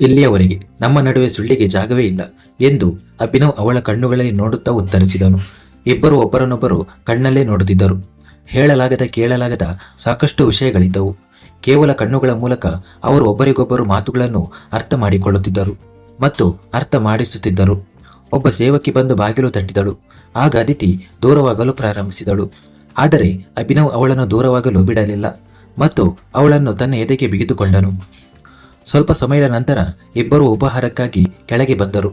ಇಲ್ಲಿಯವರೆಗೆ ನಮ್ಮ ನಡುವೆ ಸುಳ್ಳಿಗೆ ಜಾಗವೇ ಇಲ್ಲ ಎಂದು ಅಭಿನವ್ ಅವಳ ಕಣ್ಣುಗಳಲ್ಲಿ ನೋಡುತ್ತಾ ಉತ್ತರಿಸಿದನು. ಇಬ್ಬರು ಒಬ್ಬರನ್ನೊಬ್ಬರು ಕಣ್ಣಲ್ಲೇ ನೋಡುತ್ತಿದ್ದರು. ಹೇಳಲಾಗದ ಕೇಳಲಾಗದ ಸಾಕಷ್ಟು ವಿಷಯಗಳಿದ್ದವು. ಕೇವಲ ಕಣ್ಣುಗಳ ಮೂಲಕ ಅವರು ಒಬ್ಬರಿಗೊಬ್ಬರು ಮಾತುಗಳನ್ನು ಅರ್ಥ ಮಾಡಿಕೊಳ್ಳುತ್ತಿದ್ದರು ಮತ್ತು ಅರ್ಥ ಮಾಡಿಸುತ್ತಿದ್ದರು. ಒಬ್ಬ ಸೇವಕಿ ಬಂದು ಬಾಗಿಲು ತಟ್ಟಿದಳು. ಆಗ ಅದಿತಿ ದೂರವಾಗಲು ಪ್ರಾರಂಭಿಸಿದಳು. ಆದರೆ ಅಭಿನವ್ ಅವಳನ್ನು ದೂರವಾಗಲು ಬಿಡಲಿಲ್ಲ ಮತ್ತು ಅವಳನ್ನು ತನ್ನ ಎದೆಗೆ ಬಿಗಿದುಕೊಂಡನು. ಸ್ವಲ್ಪ ಸಮಯದ ನಂತರ ಇಬ್ಬರು ಉಪಹಾರಕ್ಕಾಗಿ ಕೆಳಗೆ ಬಂದರು.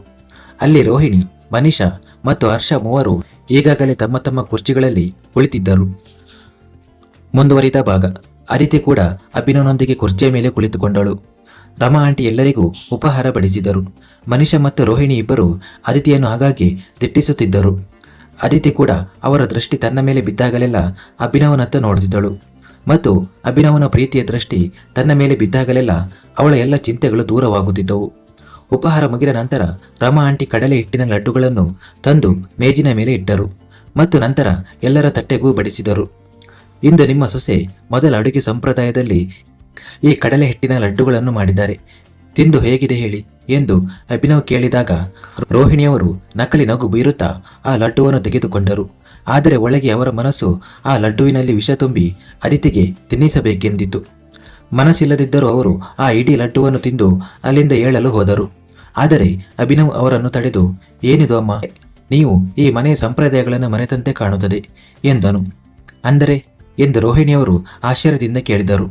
ಅಲ್ಲಿ ರೋಹಿಣಿ, ಮನೀಷಾ ಮತ್ತು ಹರ್ಷ ಮೂವರು ಈಗಾಗಲೇ ತಮ್ಮ ತಮ್ಮ ಕುರ್ಚಿಗಳಲ್ಲಿ ಕುಳಿತಿದ್ದರು. ಮುಂದುವರಿದ ಭಾಗ. ಅದಿತಿ ಕೂಡ ಅಭಿನವನೊಂದಿಗೆ ಕುರ್ಚಿಯ ಮೇಲೆ ಕುಳಿತುಕೊಂಡಳು. ರಮಾ ಆಂಟಿ ಎಲ್ಲರಿಗೂ ಉಪಹಾರ ಬಡಿಸಿದರು. ಮನೀಷಾ ಮತ್ತು ರೋಹಿಣಿ ಇಬ್ಬರು ಅದಿತಿಯನ್ನು ಹಾಗಾಗಿ ದಿಟ್ಟಿಸುತ್ತಿದ್ದರು. ಅದಿತಿ ಕೂಡ ಅವರ ದೃಷ್ಟಿ ತನ್ನ ಮೇಲೆ ಬಿದ್ದಾಗಲೆಲ್ಲ ಅಭಿನವನತ್ತ ನೋಡುತ್ತಿದ್ದಳು. ಮತ್ತು ಅಭಿನವನ ಪ್ರೀತಿಯ ದೃಷ್ಟಿ ತನ್ನ ಮೇಲೆ ಬಿದ್ದಾಗಲೆಲ್ಲ ಅವಳ ಎಲ್ಲ ಚಿಂತೆಗಳು ದೂರವಾಗುತ್ತಿದ್ದವು. ಉಪಹಾರ ಮುಗಿದ ನಂತರ ರಮಾ ಆಂಟಿ ಕಡಲೆ ಹಿಟ್ಟಿನ ಲಡ್ಡುಗಳನ್ನು ತಂದು ಮೇಜಿನ ಮೇಲೆ ಇಟ್ಟರು ಮತ್ತು ನಂತರ ಎಲ್ಲರ ತಟ್ಟೆಗೂ ಬಡಿಸಿದರು. ಇಂದು ನಿಮ್ಮ ಸೊಸೆ ಮೊದಲ ಅಡುಗೆ ಸಂಪ್ರದಾಯದಲ್ಲಿ ಈ ಕಡಲೆ ಹಿಟ್ಟಿನ ಲಡ್ಡುಗಳನ್ನು ಮಾಡಿದ್ದಾರೆ. ತಿಂದು ಹೇಗಿದೆ ಹೇಳಿ ಎಂದು ಅಭಿನವ್ ಕೇಳಿದಾಗ ರೋಹಿಣಿಯವರು ನಕಲಿ ನಗು ಬೀರುತ್ತಾ ಆ ಲಡ್ಡುವನ್ನು ತೆಗೆದುಕೊಂಡರು. ಆದರೆ ಒಳಗೆ ಅವರ ಮನಸ್ಸು ಆ ಲಡ್ಡುವಿನಲ್ಲಿ ವಿಷ ತುಂಬಿ ಅದಿತಿಗೆ ತಿನ್ನಿಸಬೇಕೆಂದಿತ್ತು ಮನಸ್ಸಿಲ್ಲದಿದ್ದರೂ ಅವರು ಆ ಇಡೀ ಲಡ್ಡುವನ್ನು ತಿಂದು ಅಲ್ಲಿಂದ ಏಳಲು ಹೋದರು. ಆದರೆ ಅಭಿನವ್ ಅವರನ್ನು ತಡೆದು, ಏನಿದು ಅಮ್ಮ? ನೀವು ಈ ಮನೆಯ ಸಂಪ್ರದಾಯಗಳನ್ನು ಮರೆತಂತೆ ಕಾಣುತ್ತದೆ ಎಂದನು. ಅಂದರೆ? ಎಂದು ರೋಹಿಣಿಯವರು ಆಶ್ಚರ್ಯದಿಂದ ಕೇಳಿದರು.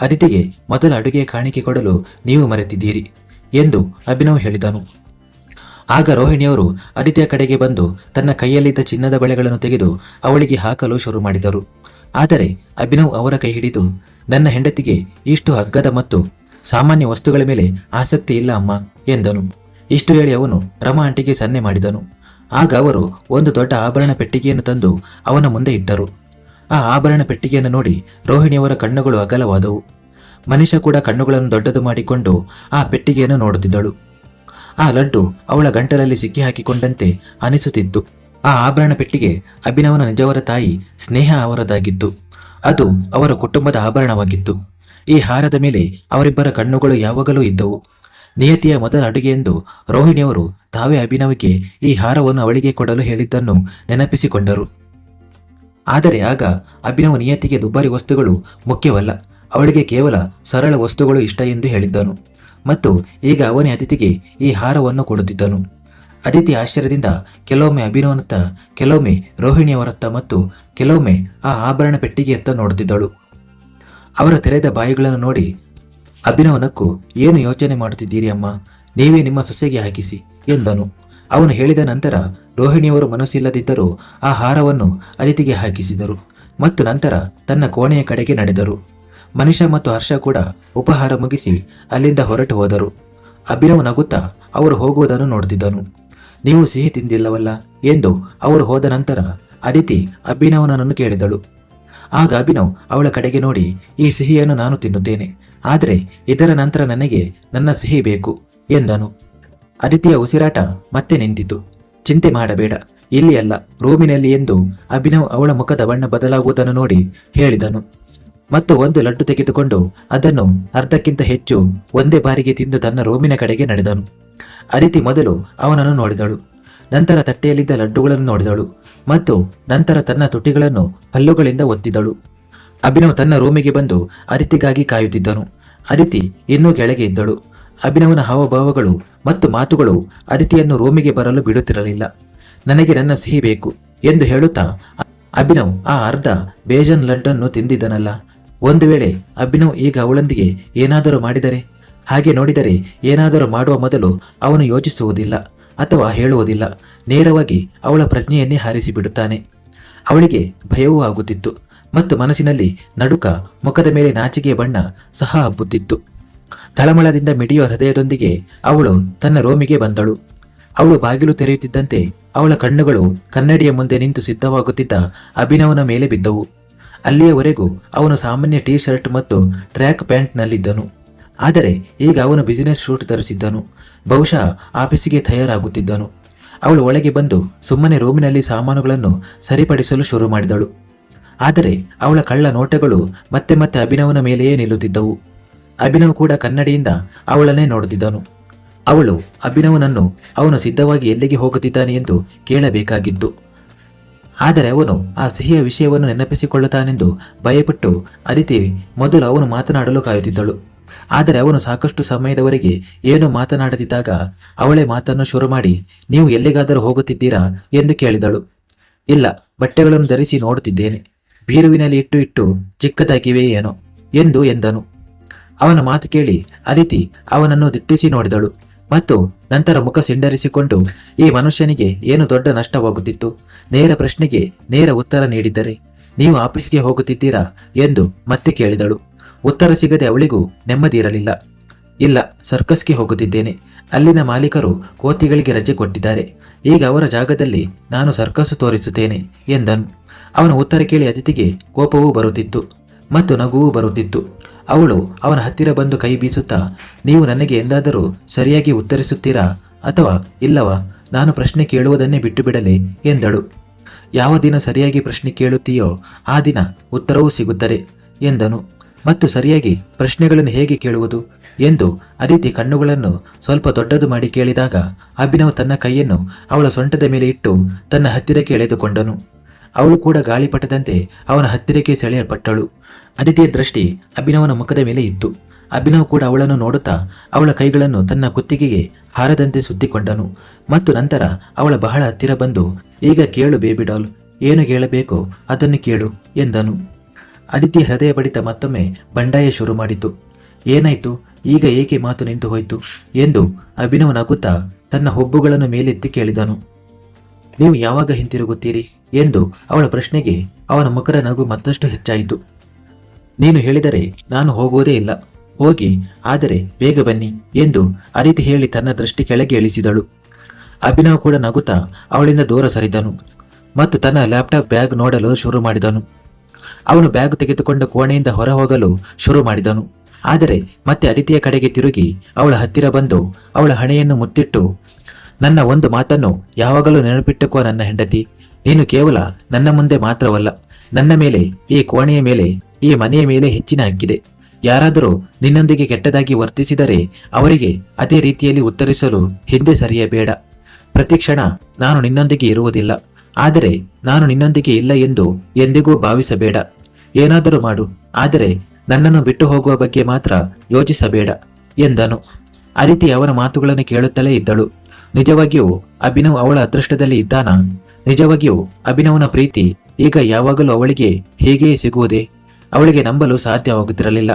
ಅದಿತಿಗೆ ಮೊದಲ ಅಡುಗೆ ಕಾಣಿಕೆ ಕೊಡಲು ನೀವು ಮರೆತಿದ್ದೀರಿ ಎಂದು ಅಭಿನವ್ ಹೇಳಿದನು. ಆಗ ರೋಹಿಣಿಯವರು ಅದಿತಿಯ ಕಡೆಗೆ ಬಂದು ತನ್ನ ಕೈಯಲ್ಲಿದ್ದ ಚಿನ್ನದ ಬಳೆಗಳನ್ನು ತೆಗೆದು ಅವಳಿಗೆ ಹಾಕಲು ಶುರು ಮಾಡಿದರು. ಆದರೆ ಅಭಿನವ್ ಅವರ ಕೈ ಹಿಡಿದು, ನನ್ನ ಹೆಂಡತಿಗೆ ಇಷ್ಟು ಹಗ್ಗದ ಮತ್ತು ಸಾಮಾನ್ಯ ವಸ್ತುಗಳ ಮೇಲೆ ಆಸಕ್ತಿ ಇಲ್ಲ ಅಮ್ಮ, ಎಂದನು. ಇಷ್ಟು ಹೇಳಿ ಅವನು ರಮಾ ಆಂಟಿಗೆ ಸನ್ನೆ ಮಾಡಿದನು. ಆಗ ಅವರು ಒಂದು ದೊಡ್ಡ ಆಭರಣ ಪೆಟ್ಟಿಗೆಯನ್ನು ತಂದು ಅವನ ಮುಂದೆ ಇಟ್ಟರು. ಆ ಆಭರಣ ಪೆಟ್ಟಿಗೆಯನ್ನು ನೋಡಿ ರೋಹಿಣಿಯವರ ಕಣ್ಣುಗಳು ಅಗಲವಾದವು. ಮನುಷ್ಯ ಕೂಡ ಕಣ್ಣುಗಳನ್ನು ದೊಡ್ಡದು ಮಾಡಿಕೊಂಡು ಆ ಪೆಟ್ಟಿಗೆಯನ್ನು ನೋಡುತ್ತಿದ್ದಳು. ಆ ಲಡ್ಡು ಅವಳ ಗಂಟಲಲ್ಲಿ ಸಿಕ್ಕಿ ಹಾಕಿಕೊಂಡಂತೆ ಅನಿಸುತ್ತಿತ್ತು. ಆ ಆಭರಣ ಪೆಟ್ಟಿಗೆ ಅಭಿನವನ ನಿಜವರ ತಾಯಿ ಸ್ನೇಹ ಅವರದಾಗಿತ್ತು. ಅದು ಅವರ ಕುಟುಂಬದ ಆಭರಣವಾಗಿತ್ತು. ಈ ಹಾರದ ಮೇಲೆ ಅವರಿಬ್ಬರ ಕಣ್ಣುಗಳು ಯಾವಾಗಲೂ ಇದ್ದವು. ನಿಯತಿಯ ಮೊದಲ ಅಡುಗೆಯೆಂದು ರೋಹಿಣಿಯವರು ತಾವೇ ಅಭಿನವಕ್ಕೆ ಈ ಹಾರವನ್ನು ಅವಳಿಗೆ ಕೊಡಲು ಹೇಳಿದ್ದನ್ನು ನೆನಪಿಸಿಕೊಂಡರು. ಆದರೆ ಆಗ ಅಭಿನವ ನಿಯತಿಗೆ ದುಬಾರಿ ವಸ್ತುಗಳು ಮುಖ್ಯವಲ್ಲ. ಅವಳಿಗೆ ಕೇವಲ ಸರಳ ವಸ್ತುಗಳು ಇಷ್ಟ ಎಂದು ಹೇಳಿದ್ದನು. ಮತ್ತು ಈಗ ಅವನೇ ಅತಿಥಿಗೆ ಈ ಹಾರವನ್ನು ಕೊಡುತ್ತಿದ್ದನು. ಅದಿತಿ ಆಶ್ಚರ್ಯದಿಂದ ಕೆಲವೊಮ್ಮೆ ಅಭಿನವನತ್ತ, ಕೆಲವೊಮ್ಮೆ ರೋಹಿಣಿಯವರತ್ತ ಮತ್ತು ಕೆಲವೊಮ್ಮೆ ಆ ಆಭರಣ ಪೆಟ್ಟಿಗೆಯತ್ತ ನೋಡುತ್ತಿದ್ದಳು. ಅವರ ತೆರೆದ ಬಾಯಿಗಳನ್ನು ನೋಡಿ, ಅಭಿನವನಕ್ಕೂ ಏನು ಯೋಚನೆ ಮಾಡುತ್ತಿದ್ದೀರಿ ಅಮ್ಮ? ನೀವೇ ನಿಮ್ಮ ಸೊಸೆಗೆ ಹಾಕಿಸಿ, ಎಂದನು. ಅವನು ಹೇಳಿದ ನಂತರ ರೋಹಿಣಿಯವರು ಮನಸ್ಸಿಲ್ಲದಿದ್ದರೂ ಆ ಹಾರವನ್ನು ಅದಿತಿಗೆ ಹಾಕಿಸಿದರು ಮತ್ತು ನಂತರ ತನ್ನ ಕೋಣೆಯ ಕಡೆಗೆ ನಡೆದರು. ಮನುಷ್ಯ ಮತ್ತು ಹರ್ಷ ಕೂಡ ಉಪಹಾರ ಮುಗಿಸಿ ಅಲ್ಲಿಂದ ಹೊರಟು ಹೋದರು. ಅಭಿನವ್ ನಗುತ್ತಾ ಅವರು ಹೋಗುವುದನ್ನು ನೋಡುತ್ತಿದ್ದನು. ನೀವು ಸಿಹಿ ತಿಂದಿಲ್ಲವಲ್ಲ ಎಂದು ಅವರು ಹೋದ ನಂತರ ಅದಿತಿ ಅಭಿನವನನ್ನು ಕೇಳಿದಳು. ಆಗ ಅಭಿನವ್ ಅವಳ ಕಡೆಗೆ ನೋಡಿ, ಈ ಸಿಹಿಯನ್ನು ನಾನು ತಿನ್ನುತ್ತೇನೆ, ಆದರೆ ಇದರ ನಂತರ ನನಗೆ ನನ್ನ ಸಿಹಿ ಬೇಕು ಎಂದನು. ಅದಿತಿಯ ಉಸಿರಾಟ ಮತ್ತೆ ನಿಂತಿತು. ಚಿಂತೆ ಮಾಡಬೇಡ, ಇಲ್ಲಿ ಅಲ್ಲ, ರೂಮಿನಲ್ಲಿ ಎಂದು ಅಭಿನವ್ ಅವಳ ಮುಖದ ಬಣ್ಣ ಬದಲಾಗುವುದನ್ನು ನೋಡಿ ಹೇಳಿದನು. ಮತ್ತು ಒಂದು ಲಡ್ಡು ತೆಗೆದುಕೊಂಡು ಅದನ್ನು ಅರ್ಧಕ್ಕಿಂತ ಹೆಚ್ಚು ಒಂದೇ ಬಾರಿಗೆ ತಿಂದು ತನ್ನ ರೂಮಿನ ಕಡೆಗೆ ನಡೆದನು. ಅರಿತಿ ಮೊದಲು ಅವನನ್ನು ನೋಡಿದಳು. ನಂತರ ತಟ್ಟೆಯಲ್ಲಿದ್ದ ಲಡ್ಡುಗಳನ್ನು ನೋಡಿದಳು ಮತ್ತು ನಂತರ ತನ್ನ ತುಟಿಗಳನ್ನು ಹಲ್ಲುಗಳಿಂದ ಒತ್ತಿದಳು. ಅಭಿನವ್ ತನ್ನ ರೂಮಿಗೆ ಬಂದು ಅರಿತಿಗಾಗಿ ಕಾಯುತ್ತಿದ್ದನು. ಅದಿತಿ ಇನ್ನೂ ಕೆಳಗೆ ಇದ್ದಳು. ಅಭಿನವನ ಹಾವಭಾವಗಳು ಮತ್ತು ಮಾತುಗಳು ಅದಿತಿಯನ್ನು ರೂಮಿಗೆ ಬರಲು ಬಿಡುತ್ತಿರಲಿಲ್ಲ. ನನಗೆ ನನ್ನ ಸಿಹಿ ಬೇಕು ಎಂದು ಹೇಳುತ್ತಾ ಅಭಿನವ್ ಆ ಅರ್ಧ ಬೇಜನ್ ಲಡ್ಡನ್ನು ತಿಂದಿದ್ದನಲ್ಲ. ಒಂದು ವೇಳೆ ಅಭಿನವ್ ಈಗ ಅವಳೊಂದಿಗೆ ಏನಾದರೂ ಮಾಡಿದರೆ? ಹಾಗೆ ನೋಡಿದರೆ ಏನಾದರೂ ಮಾಡುವ ಮೊದಲು ಅವನು ಯೋಚಿಸುವುದಿಲ್ಲ ಅಥವಾ ಹೇಳುವುದಿಲ್ಲ. ನೇರವಾಗಿ ಅವಳ ಪ್ರಜ್ಞೆಯನ್ನೇ ಹಾರಿಸಿಬಿಡುತ್ತಾನೆ. ಅವಳಿಗೆ ಭಯವೂ ಆಗುತ್ತಿತ್ತು ಮತ್ತು ಮನಸ್ಸಿನಲ್ಲಿ ನಡುಕ ಮುಖದ ಮೇಲೆ ನಾಚಿಕೆಯ ಬಣ್ಣ ಸಹ ಹಬ್ಬುತ್ತಿತ್ತು. ತಳಮಳದಿಂದ ಮಿಡಿಯುವ ಹೃದಯದೊಂದಿಗೆ ಅವಳು ತನ್ನ ರೋಮಿಗೆ ಬಂದಳು. ಅವಳು ಬಾಗಿಲು ತೆರೆಯುತ್ತಿದ್ದಂತೆ ಅವಳ ಕಣ್ಣುಗಳು ಕನ್ನಡಿಯ ಮುಂದೆ ನಿಂತು ಸಿದ್ಧವಾಗುತ್ತಿದ್ದ ಅಭಿನವನ ಮೇಲೆ ಬಿದ್ದವು. ಅಲ್ಲಿಯವರೆಗೂ ಅವನು ಸಾಮಾನ್ಯ ಟೀ ಶರ್ಟ್ ಮತ್ತು ಟ್ರ್ಯಾಕ್ ಪ್ಯಾಂಟ್ನಲ್ಲಿದ್ದನು. ಆದರೆ ಈಗ ಅವನು ಬಿಸಿನೆಸ್ ಶೂಟ್ ಧರಿಸಿದ್ದನು. ಬಹುಶಃ ಆಫೀಸಿಗೆ ತಯಾರಾಗುತ್ತಿದ್ದನು. ಅವಳು ಒಳಗೆ ಬಂದು ಸುಮ್ಮನೆ ರೂಮಿನಲ್ಲಿ ಸಾಮಾನುಗಳನ್ನು ಸರಿಪಡಿಸಲು ಶುರು ಮಾಡಿದಳು. ಆದರೆ ಅವಳ ಕಳ್ಳ ನೋಟಗಳು ಮತ್ತೆ ಮತ್ತೆ ಅಭಿನವನ ಮೇಲೆಯೇ ನಿಲ್ಲುತ್ತಿದ್ದವು. ಅಭಿನವ್ ಕೂಡ ಕನ್ನಡಿಯಿಂದ ಅವಳನ್ನೇ ನೋಡುತ್ತಿದ್ದನು. ಅವಳು ಅಭಿನವನನ್ನು ಅವನು ಸಿದ್ಧವಾಗಿ ಎಲ್ಲಿಗೆ ಹೋಗುತ್ತಿದ್ದಾನೆ ಎಂದು ಕೇಳಬೇಕಾಗಿತ್ತು. ಆದರೆ ಅವನು ಆ ಸಿಹಿಯ ವಿಷಯವನ್ನು ನೆನಪಿಸಿಕೊಳ್ಳುತ್ತಾನೆಂದು ಭಯಪಟ್ಟು ಅದಿತಿ ಮೊದಲು ಅವನು ಮಾತನಾಡಲು ಕಾಯುತ್ತಿದ್ದಳು. ಆದರೆ ಅವನು ಸಾಕಷ್ಟು ಸಮಯದವರೆಗೆ ಏನು ಮಾತನಾಡದಿದ್ದಾಗ ಅವಳೇ ಮಾತನ್ನು ಶುರು ಮಾಡಿ, ನೀವು ಎಲ್ಲಿಗಾದರೂ ಹೋಗುತ್ತಿದ್ದೀರಾ? ಎಂದು ಕೇಳಿದಳು. ಇಲ್ಲ, ಬಟ್ಟೆಗಳನ್ನು ಧರಿಸಿ ನೋಡುತ್ತಿದ್ದೇನೆ. ಬೀರುವಿನಲ್ಲಿ ಇಟ್ಟು ಇಟ್ಟು ಚಿಕ್ಕದಾಗಿವೆ ಏನೋ? ಎಂದು ಎಂದನು. ಅವನ ಮಾತು ಕೇಳಿ ಅದಿತಿ ಅವನನ್ನು ದಿಟ್ಟಿಸಿ ನೋಡಿದಳು. ಮತ್ತು ನಂತರ ಮುಖ ಸಿಂಡರಿಸಿಕೊಂಡು ಈ ಮನುಷ್ಯನಿಗೆ ಏನು ದೊಡ್ಡ ನಷ್ಟವಾಗುತ್ತಿತ್ತು? ನೇರ ಪ್ರಶ್ನೆಗೆ ನೇರ ಉತ್ತರ ನೀಡಿದ್ದರೆ ನೀವು ಆಫೀಸ್ಗೆ ಹೋಗುತ್ತಿದ್ದೀರಾ ಎಂದು ಮತ್ತೆ ಕೇಳಿದಳು. ಉತ್ತರ ಸಿಗದೆ ಅವಳಿಗೂ ನೆಮ್ಮದಿ ಇರಲಿಲ್ಲ. ಇಲ್ಲ, ಸರ್ಕಸ್ಗೆ ಹೋಗುತ್ತಿದ್ದೇನೆ. ಅಲ್ಲಿನ ಮಾಲೀಕರು ಕೋತಿಗಳಿಗೆ ರಜೆ ಕೊಟ್ಟಿದ್ದಾರೆ. ಈಗ ಅವರ ಜಾಗದಲ್ಲಿ ನಾನು ಸರ್ಕಸ್ ತೋರಿಸುತ್ತೇನೆ ಎಂದನು. ಅವನ ಉತ್ತರ ಕೇಳಿ ಅತಿಥಿಗೆ ಕೋಪವೂ ಬರುತ್ತಿತ್ತು ಮತ್ತು ನಗುವೂ ಬರುತ್ತಿತ್ತು. ಅವಳು ಅವನ ಹತ್ತಿರ ಬಂದು ಕೈ ಬೀಸುತ್ತಾ, ನೀವು ನನಗೆ ಎಂದಾದರೂ ಸರಿಯಾಗಿ ಉತ್ತರಿಸುತ್ತೀರಾ ಅಥವಾ ಇಲ್ಲವಾ, ನಾನು ಪ್ರಶ್ನೆ ಕೇಳುವುದನ್ನೇ ಬಿಟ್ಟು ಬಿಡಲಿ ಎಂದಳು. ಯಾವ ದಿನ ಸರಿಯಾಗಿ ಪ್ರಶ್ನೆ ಕೇಳುತ್ತೀಯೋ ಆ ದಿನ ಉತ್ತರವೂ ಸಿಗುತ್ತದೆ ಎಂದನು. ಮತ್ತು ಸರಿಯಾಗಿ ಪ್ರಶ್ನೆಗಳನ್ನು ಹೇಗೆ ಕೇಳುವುದು ಎಂದು ಅದಿತಿ ಕಣ್ಣುಗಳನ್ನು ಸ್ವಲ್ಪ ದೊಡ್ಡದು ಮಾಡಿ ಕೇಳಿದಾಗ ಅಭಿನವ್ ತನ್ನ ಕೈಯನ್ನು ಅವಳ ಸೊಂಟದ ಮೇಲೆ ಇಟ್ಟು ತನ್ನ ಹತ್ತಿರಕ್ಕೆ ಎಳೆದುಕೊಂಡನು ಅವಳು ಕೂಡ ಗಾಳಿಪಟದಂತೆ ಅವನ ಹತ್ತಿರಕ್ಕೆ ಸೆಳೆಯಲ್ಪಟ್ಟಳು. ಅದಿತಿಯ ದೃಷ್ಟಿ ಅಭಿನವನ ಮುಖದ ಮೇಲೆ ಇತ್ತು. ಅಭಿನವ್ ಕೂಡ ಅವಳನ್ನು ನೋಡುತ್ತಾ ಅವಳ ಕೈಗಳನ್ನು ತನ್ನ ಕುತ್ತಿಗೆಗೆ ಹಾರದಂತೆ ಸುತ್ತಿಕೊಂಡನು. ಮತ್ತು ನಂತರ ಅವಳ ಬಹಳ ಹತ್ತಿರ ಬಂದು, ಈಗ ಕೇಳು ಬೇಬಿ ಡಾಲ್, ಏನು ಕೇಳಬೇಕೋ ಅದನ್ನು ಕೇಳು ಎಂದನು. ಅದಿತಿ ಹೃದಯ ಬಡಿತ ಮತ್ತೊಮ್ಮೆ ಬಂಡಾಯ ಶುರು ಮಾಡಿತು. ಏನಾಯ್ತು? ಈಗ ಏಕೆ ಮಾತು ನಿಂತು ಹೋಯಿತು? ಎಂದು ಅಭಿನವ್ ನಗುತ್ತಾ ತನ್ನ ಹುಬ್ಬುಗಳನ್ನು ಮೇಲೆತ್ತಿ ಕೇಳಿದನು. ನೀವು ಯಾವಾಗ ಹಿಂತಿರುಗುತ್ತೀರಿ ಎಂದು ಅವಳ ಪ್ರಶ್ನೆಗೆ ಅವನ ಮುಖದ ನಗು ಮತ್ತಷ್ಟು ಹೆಚ್ಚಾಯಿತು. ನೀನು ಹೇಳಿದರೆ ನಾನು ಹೋಗುವುದೇ ಇಲ್ಲ. ಹೋಗಿ, ಆದರೆ ಬೇಗ ಬನ್ನಿ ಎಂದು ಅರಿತಿ ಹೇಳಿ ತನ್ನ ದೃಷ್ಟಿ ಕೆಳಗೆ ಇಳಿಸಿದಳು. ಅಭಿನವ್ ಕೂಡ ನಗುತ್ತಾ ಅವಳಿಂದ ದೂರ ಸರಿದನು ಮತ್ತು ತನ್ನ ಲ್ಯಾಪ್ಟಾಪ್ ಬ್ಯಾಗ್ ನೋಡಲು ಶುರು ಮಾಡಿದನು. ಅವನು ಬ್ಯಾಗ್ ತೆಗೆದುಕೊಂಡ ಕೋಣೆಯಿಂದ ಹೊರ ಹೋಗಲು ಶುರು ಮಾಡಿದನು. ಆದರೆ ಮತ್ತೆ ಅದಿತಿಯ ಕಡೆಗೆ ತಿರುಗಿ ಅವಳ ಹತ್ತಿರ ಬಂದು ಅವಳ ಹಣೆಯನ್ನು ಮುತ್ತಿಟ್ಟು ನನ್ನ ಒಂದು ಮಾತನ್ನು ಯಾವಾಗಲೂ ನೆನಪಿಟ್ಟುಕೋ ನನ್ನ ಹೆಂಡತಿ. ನೀನು ಕೇವಲ ನನ್ನ ಮುಂದೆ ಮಾತ್ರವಲ್ಲ, ನನ್ನ ಮೇಲೆ, ಈ ಕೋಣೆಯ ಮೇಲೆ, ಈ ಮನೆಯ ಮೇಲೆ ಹೆಚ್ಚಿನ ಹಕ್ಕಿದೆ. ಯಾರಾದರೂ ನಿನ್ನೊಂದಿಗೆ ಕೆಟ್ಟದಾಗಿ ವರ್ತಿಸಿದರೆ ಅವರಿಗೆ ಅದೇ ರೀತಿಯಲ್ಲಿ ಉತ್ತರಿಸಲು ಹಿಂದೆ ಸರಿಯಬೇಡ. ಪ್ರತಿ ಕ್ಷಣ ನಾನು ನಿನ್ನೊಂದಿಗೆ ಇರುವುದಿಲ್ಲ, ಆದರೆ ನಾನು ನಿನ್ನೊಂದಿಗೆ ಇಲ್ಲ ಎಂದು ಎಂದಿಗೂ ಭಾವಿಸಬೇಡ. ಏನಾದರೂ ಮಾಡು, ಆದರೆ ನನ್ನನ್ನು ಬಿಟ್ಟು ಹೋಗುವ ಬಗ್ಗೆ ಮಾತ್ರ ಯೋಚಿಸಬೇಡ ಎಂದನು. ಅದಿತಿ ಅವರ ಮಾತುಗಳನ್ನು ಕೇಳುತ್ತಲೇ ಇದ್ದಳು. ನಿಜವಾಗಿಯೂ ಅಭಿನವ್ ಅವಳ ಅದೃಷ್ಟದಲ್ಲಿ ಇದ್ದಾನಾ? ನಿಜವಾಗಿಯೂ ಅಭಿನವನ ಪ್ರೀತಿ ಈಗ ಯಾವಾಗಲೂ ಅವಳಿಗೆ ಹೀಗೆಯೇ ಸಿಗುವುದೇ? ಅವಳಿಗೆ ನಂಬಲು ಸಾಧ್ಯವಾಗುತ್ತಿರಲಿಲ್ಲ.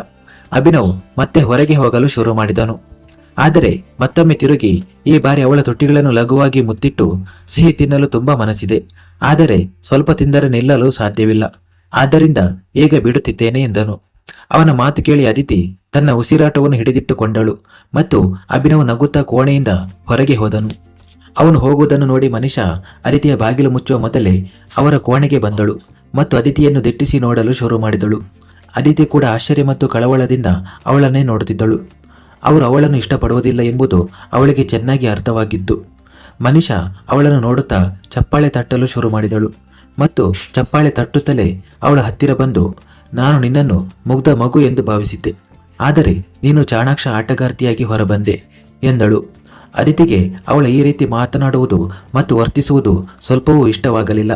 ಅಭಿನವ್ ಮತ್ತೆ ಹೊರಗೆ ಹೋಗಲು ಶುರು ಮಾಡಿದನು. ಆದರೆ ಮತ್ತೊಮ್ಮೆ ತಿರುಗಿ ಈ ಬಾರಿ ಅವಳ ತುಟ್ಟಿಗಳನ್ನು ಲಘುವಾಗಿ ಮುತ್ತಿಟ್ಟು ಸಿಹಿ ತಿನ್ನಲು ತುಂಬಾ ಮನಸ್ಸಿದೆ. ಆದರೆ ಸ್ವಲ್ಪ ತಿಂದರೆ ನಿಲ್ಲಲು ಸಾಧ್ಯವಿಲ್ಲ. ಆದ್ದರಿಂದ ಈಗ ಬಿಡುತ್ತಿದ್ದೇನೆ ಎಂದನು. ಅವನ ಮಾತು ಕೇಳಿ ಅದಿತಿ ತನ್ನ ಉಸಿರಾಟವನ್ನು ಹಿಡಿದಿಟ್ಟುಕೊಂಡಳು. ಮತ್ತು ಅಭಿನವ್ ನಗುತ್ತಾ ಕೋಣೆಯಿಂದ ಹೊರಗೆ ಹೋದನು. ಅವನು ಹೋಗುವುದನ್ನು ನೋಡಿ ಮನುಷ್ಯ ಅದಿತಿಯ ಬಾಗಿಲು ಮುಚ್ಚುವ ಮೊದಲೇ ಅವರ ಕೋಣೆಗೆ ಬಂದಳು ಮತ್ತು ಅದಿತಿಯನ್ನು ದಿಟ್ಟಿಸಿ ನೋಡಲು ಶುರು ಮಾಡಿದಳು. ಅದಿತಿ ಕೂಡ ಆಶ್ಚರ್ಯ ಮತ್ತು ಕಳವಳದಿಂದ ಅವಳನ್ನೇ ನೋಡುತ್ತಿದ್ದಳು. ಅವರು ಅವಳನ್ನು ಇಷ್ಟಪಡುವುದಿಲ್ಲ ಎಂಬುದು ಅವಳಿಗೆ ಚೆನ್ನಾಗಿ ಅರ್ಥವಾಗಿತ್ತು. ಮನುಷ್ಯ ಅವಳನ್ನು ನೋಡುತ್ತಾ ಚಪ್ಪಾಳೆ ತಟ್ಟಲು ಶುರು ಮಾಡಿದಳು ಮತ್ತು ಚಪ್ಪಾಳೆ ತಟ್ಟುತ್ತಲೇ ಅವಳ ಹತ್ತಿರ ಬಂದು, ನಾನು ನಿನ್ನನ್ನು ಮುಗ್ಧ ಮಗು ಎಂದು ಭಾವಿಸಿದ್ದೆ. ಆದರೆ ನೀನು ಚಾಣಾಕ್ಷ ಆಟಗಾರ್ತಿಯಾಗಿ ಹೊರಬಂದೆ ಎಂದಳು. ಅದಿತಿಗೆ ಅವಳ ಈ ರೀತಿ ಮಾತನಾಡುವುದು ಮತ್ತು ವರ್ತಿಸುವುದು ಸ್ವಲ್ಪವೂ ಇಷ್ಟವಾಗಲಿಲ್ಲ.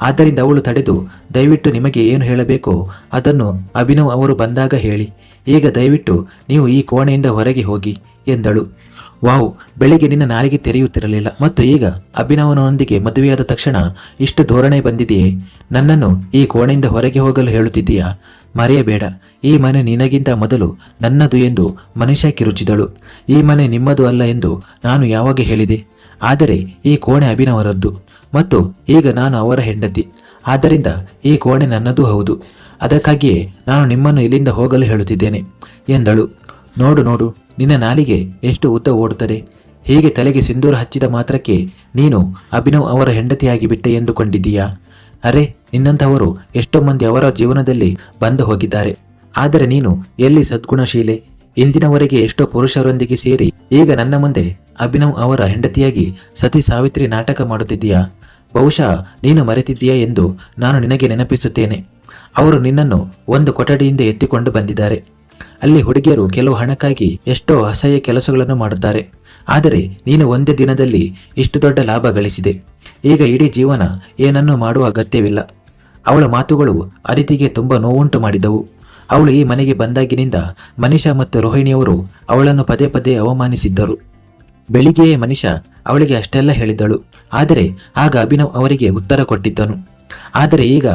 ಆದ್ದರಿಂದ ಅವಳು ತಡೆದು, ದಯವಿಟ್ಟು ನಿಮಗೆ ಏನು ಹೇಳಬೇಕೋ ಅದನ್ನು ಅಭಿನವ್ ಅವರು ಬಂದಾಗ ಹೇಳಿ. ಈಗ ದಯವಿಟ್ಟು ನೀವು ಈ ಕೋಣೆಯಿಂದ ಹೊರಗೆ ಹೋಗಿ, ಎಂದಳು. ವಾವ್, ಬೆಳಿಗ್ಗೆ ನಿನ್ನ ನಾಲಿಗೆ ತೆರೆಯುತ್ತಿರಲಿಲ್ಲ ಮತ್ತು ಈಗ ಅಭಿನವನೊಂದಿಗೆ ಮದುವೆಯಾದ ತಕ್ಷಣ ಇಷ್ಟು ಧೋರಣೆ ಬಂದಿದೆಯೇ? ನನ್ನನ್ನು ಈ ಕೋಣೆಯಿಂದ ಹೊರಗೆ ಹೋಗಲು ಹೇಳುತ್ತಿದ್ದೀಯಾ? ಮರೆಯಬೇಡ. ಈ ಮನೆ ನಿನಗಿಂತ ಮೊದಲು ನನ್ನದು ಎಂದು ಮನುಷ್ಯ ಕಿರುಚಿದಳು. ಈ ಮನೆ ನಿಮ್ಮದು ಅಲ್ಲ ಎಂದು ನಾನು ಯಾವಾಗ ಹೇಳಿದೆ? ಆದರೆ ಈ ಕೋಣೆ ಅಭಿನವರದ್ದು. ಮತ್ತು ಈಗ ನಾನು ಅವರ ಹೆಂಡತಿ. ಆದ್ದರಿಂದ ಈ ಕೋಣೆ ನನ್ನದು ಹೌದು. ಅದಕ್ಕಾಗಿಯೇ ನಾನು ನಿಮ್ಮನ್ನು ಇಲ್ಲಿಂದ ಹೋಗಲು ಹೇಳುತ್ತಿದ್ದೇನೆ, ಎಂದಳು. ನೋಡು ನೋಡು, ನಿನ್ನ ನಾಲಿಗೆ ಎಷ್ಟು ಉದ್ದ ಓಡುತ್ತದೆ? ಹೀಗೆ ತಲೆಗೆ ಸಿಂಧೂರ ಹಚ್ಚಿದ ಮಾತ್ರಕ್ಕೆ ನೀನು ಅಭಿನವ್ ಅವರ ಹೆಂಡತಿಯಾಗಿ ಬಿಟ್ಟೆ ಎಂದುಕೊಂಡಿದ್ದೀಯಾ? ಅರೆ, ನಿನ್ನಂಥವರು ಎಷ್ಟೋ ಮಂದಿ ಅವರ ಜೀವನದಲ್ಲಿ ಬಂದು ಹೋಗಿದ್ದಾರೆ. ಆದರೆ ನೀನು ಎಲ್ಲಿ ಸದ್ಗುಣಶೀಲೆ? ಇಂದಿನವರೆಗೆ ಎಷ್ಟೋ ಪುರುಷರೊಂದಿಗೆ ಸೇರಿ ಈಗ ನನ್ನ ಮುಂದೆ ಅಭಿನವ್ ಅವರ ಹೆಂಡತಿಯಾಗಿ ಸತಿ ಸಾವಿತ್ರಿ ನಾಟಕ ಮಾಡುತ್ತಿದ್ದೀಯಾ? ಬಹುಶಃ ನೀನು ಮರೆತಿದ್ದೀಯಾ ಎಂದು ನಾನು ನಿನಗೆ ನೆನಪಿಸುತ್ತೇನೆ. ಅವರು ನಿನ್ನನ್ನು ಒಂದು ಕೊಠಡಿಯಿಂದ ಎತ್ತಿಕೊಂಡು ಬಂದಿದ್ದಾರೆ. ಅಲ್ಲಿ ಹುಡುಗಿಯರು ಕೆಲವು ಹಣಕ್ಕಾಗಿ ಎಷ್ಟೋ ಅಸಹ್ಯ ಕೆಲಸಗಳನ್ನು ಮಾಡುತ್ತಾರೆ. ಆದರೆ ನೀನು ಒಂದೇ ದಿನದಲ್ಲಿ ಇಷ್ಟು ದೊಡ್ಡ ಲಾಭ ಗಳಿಸಿದೆ. ಈಗ ಇಡೀ ಜೀವನ ಏನನ್ನೂ ಮಾಡುವ ಅಗತ್ಯವಿಲ್ಲ. ಅವಳ ಮಾತುಗಳು ಅದಿತಿಗೆ ತುಂಬ ನೋವುಂಟು ಮಾಡಿದವು. ಅವಳು ಈ ಮನೆಗೆ ಬಂದಾಗಿನಿಂದ ಮನಿಷಾ ಮತ್ತು ರೋಹಿಣಿಯವರು ಅವಳನ್ನು ಪದೇ ಪದೇ ಅವಮಾನಿಸಿದ್ದರು. ಬೆಳಿಗ್ಗೆಯೇ ಮನಿಷಾ ಅವಳಿಗೆ ಅಷ್ಟೆಲ್ಲ ಹೇಳಿದ್ದಳು. ಆದರೆ ಆಗ ಅಭಿನವ್ ಅವರಿಗೆ ಉತ್ತರ ಕೊಟ್ಟಿದ್ದನು. ಆದರೆ ಈಗ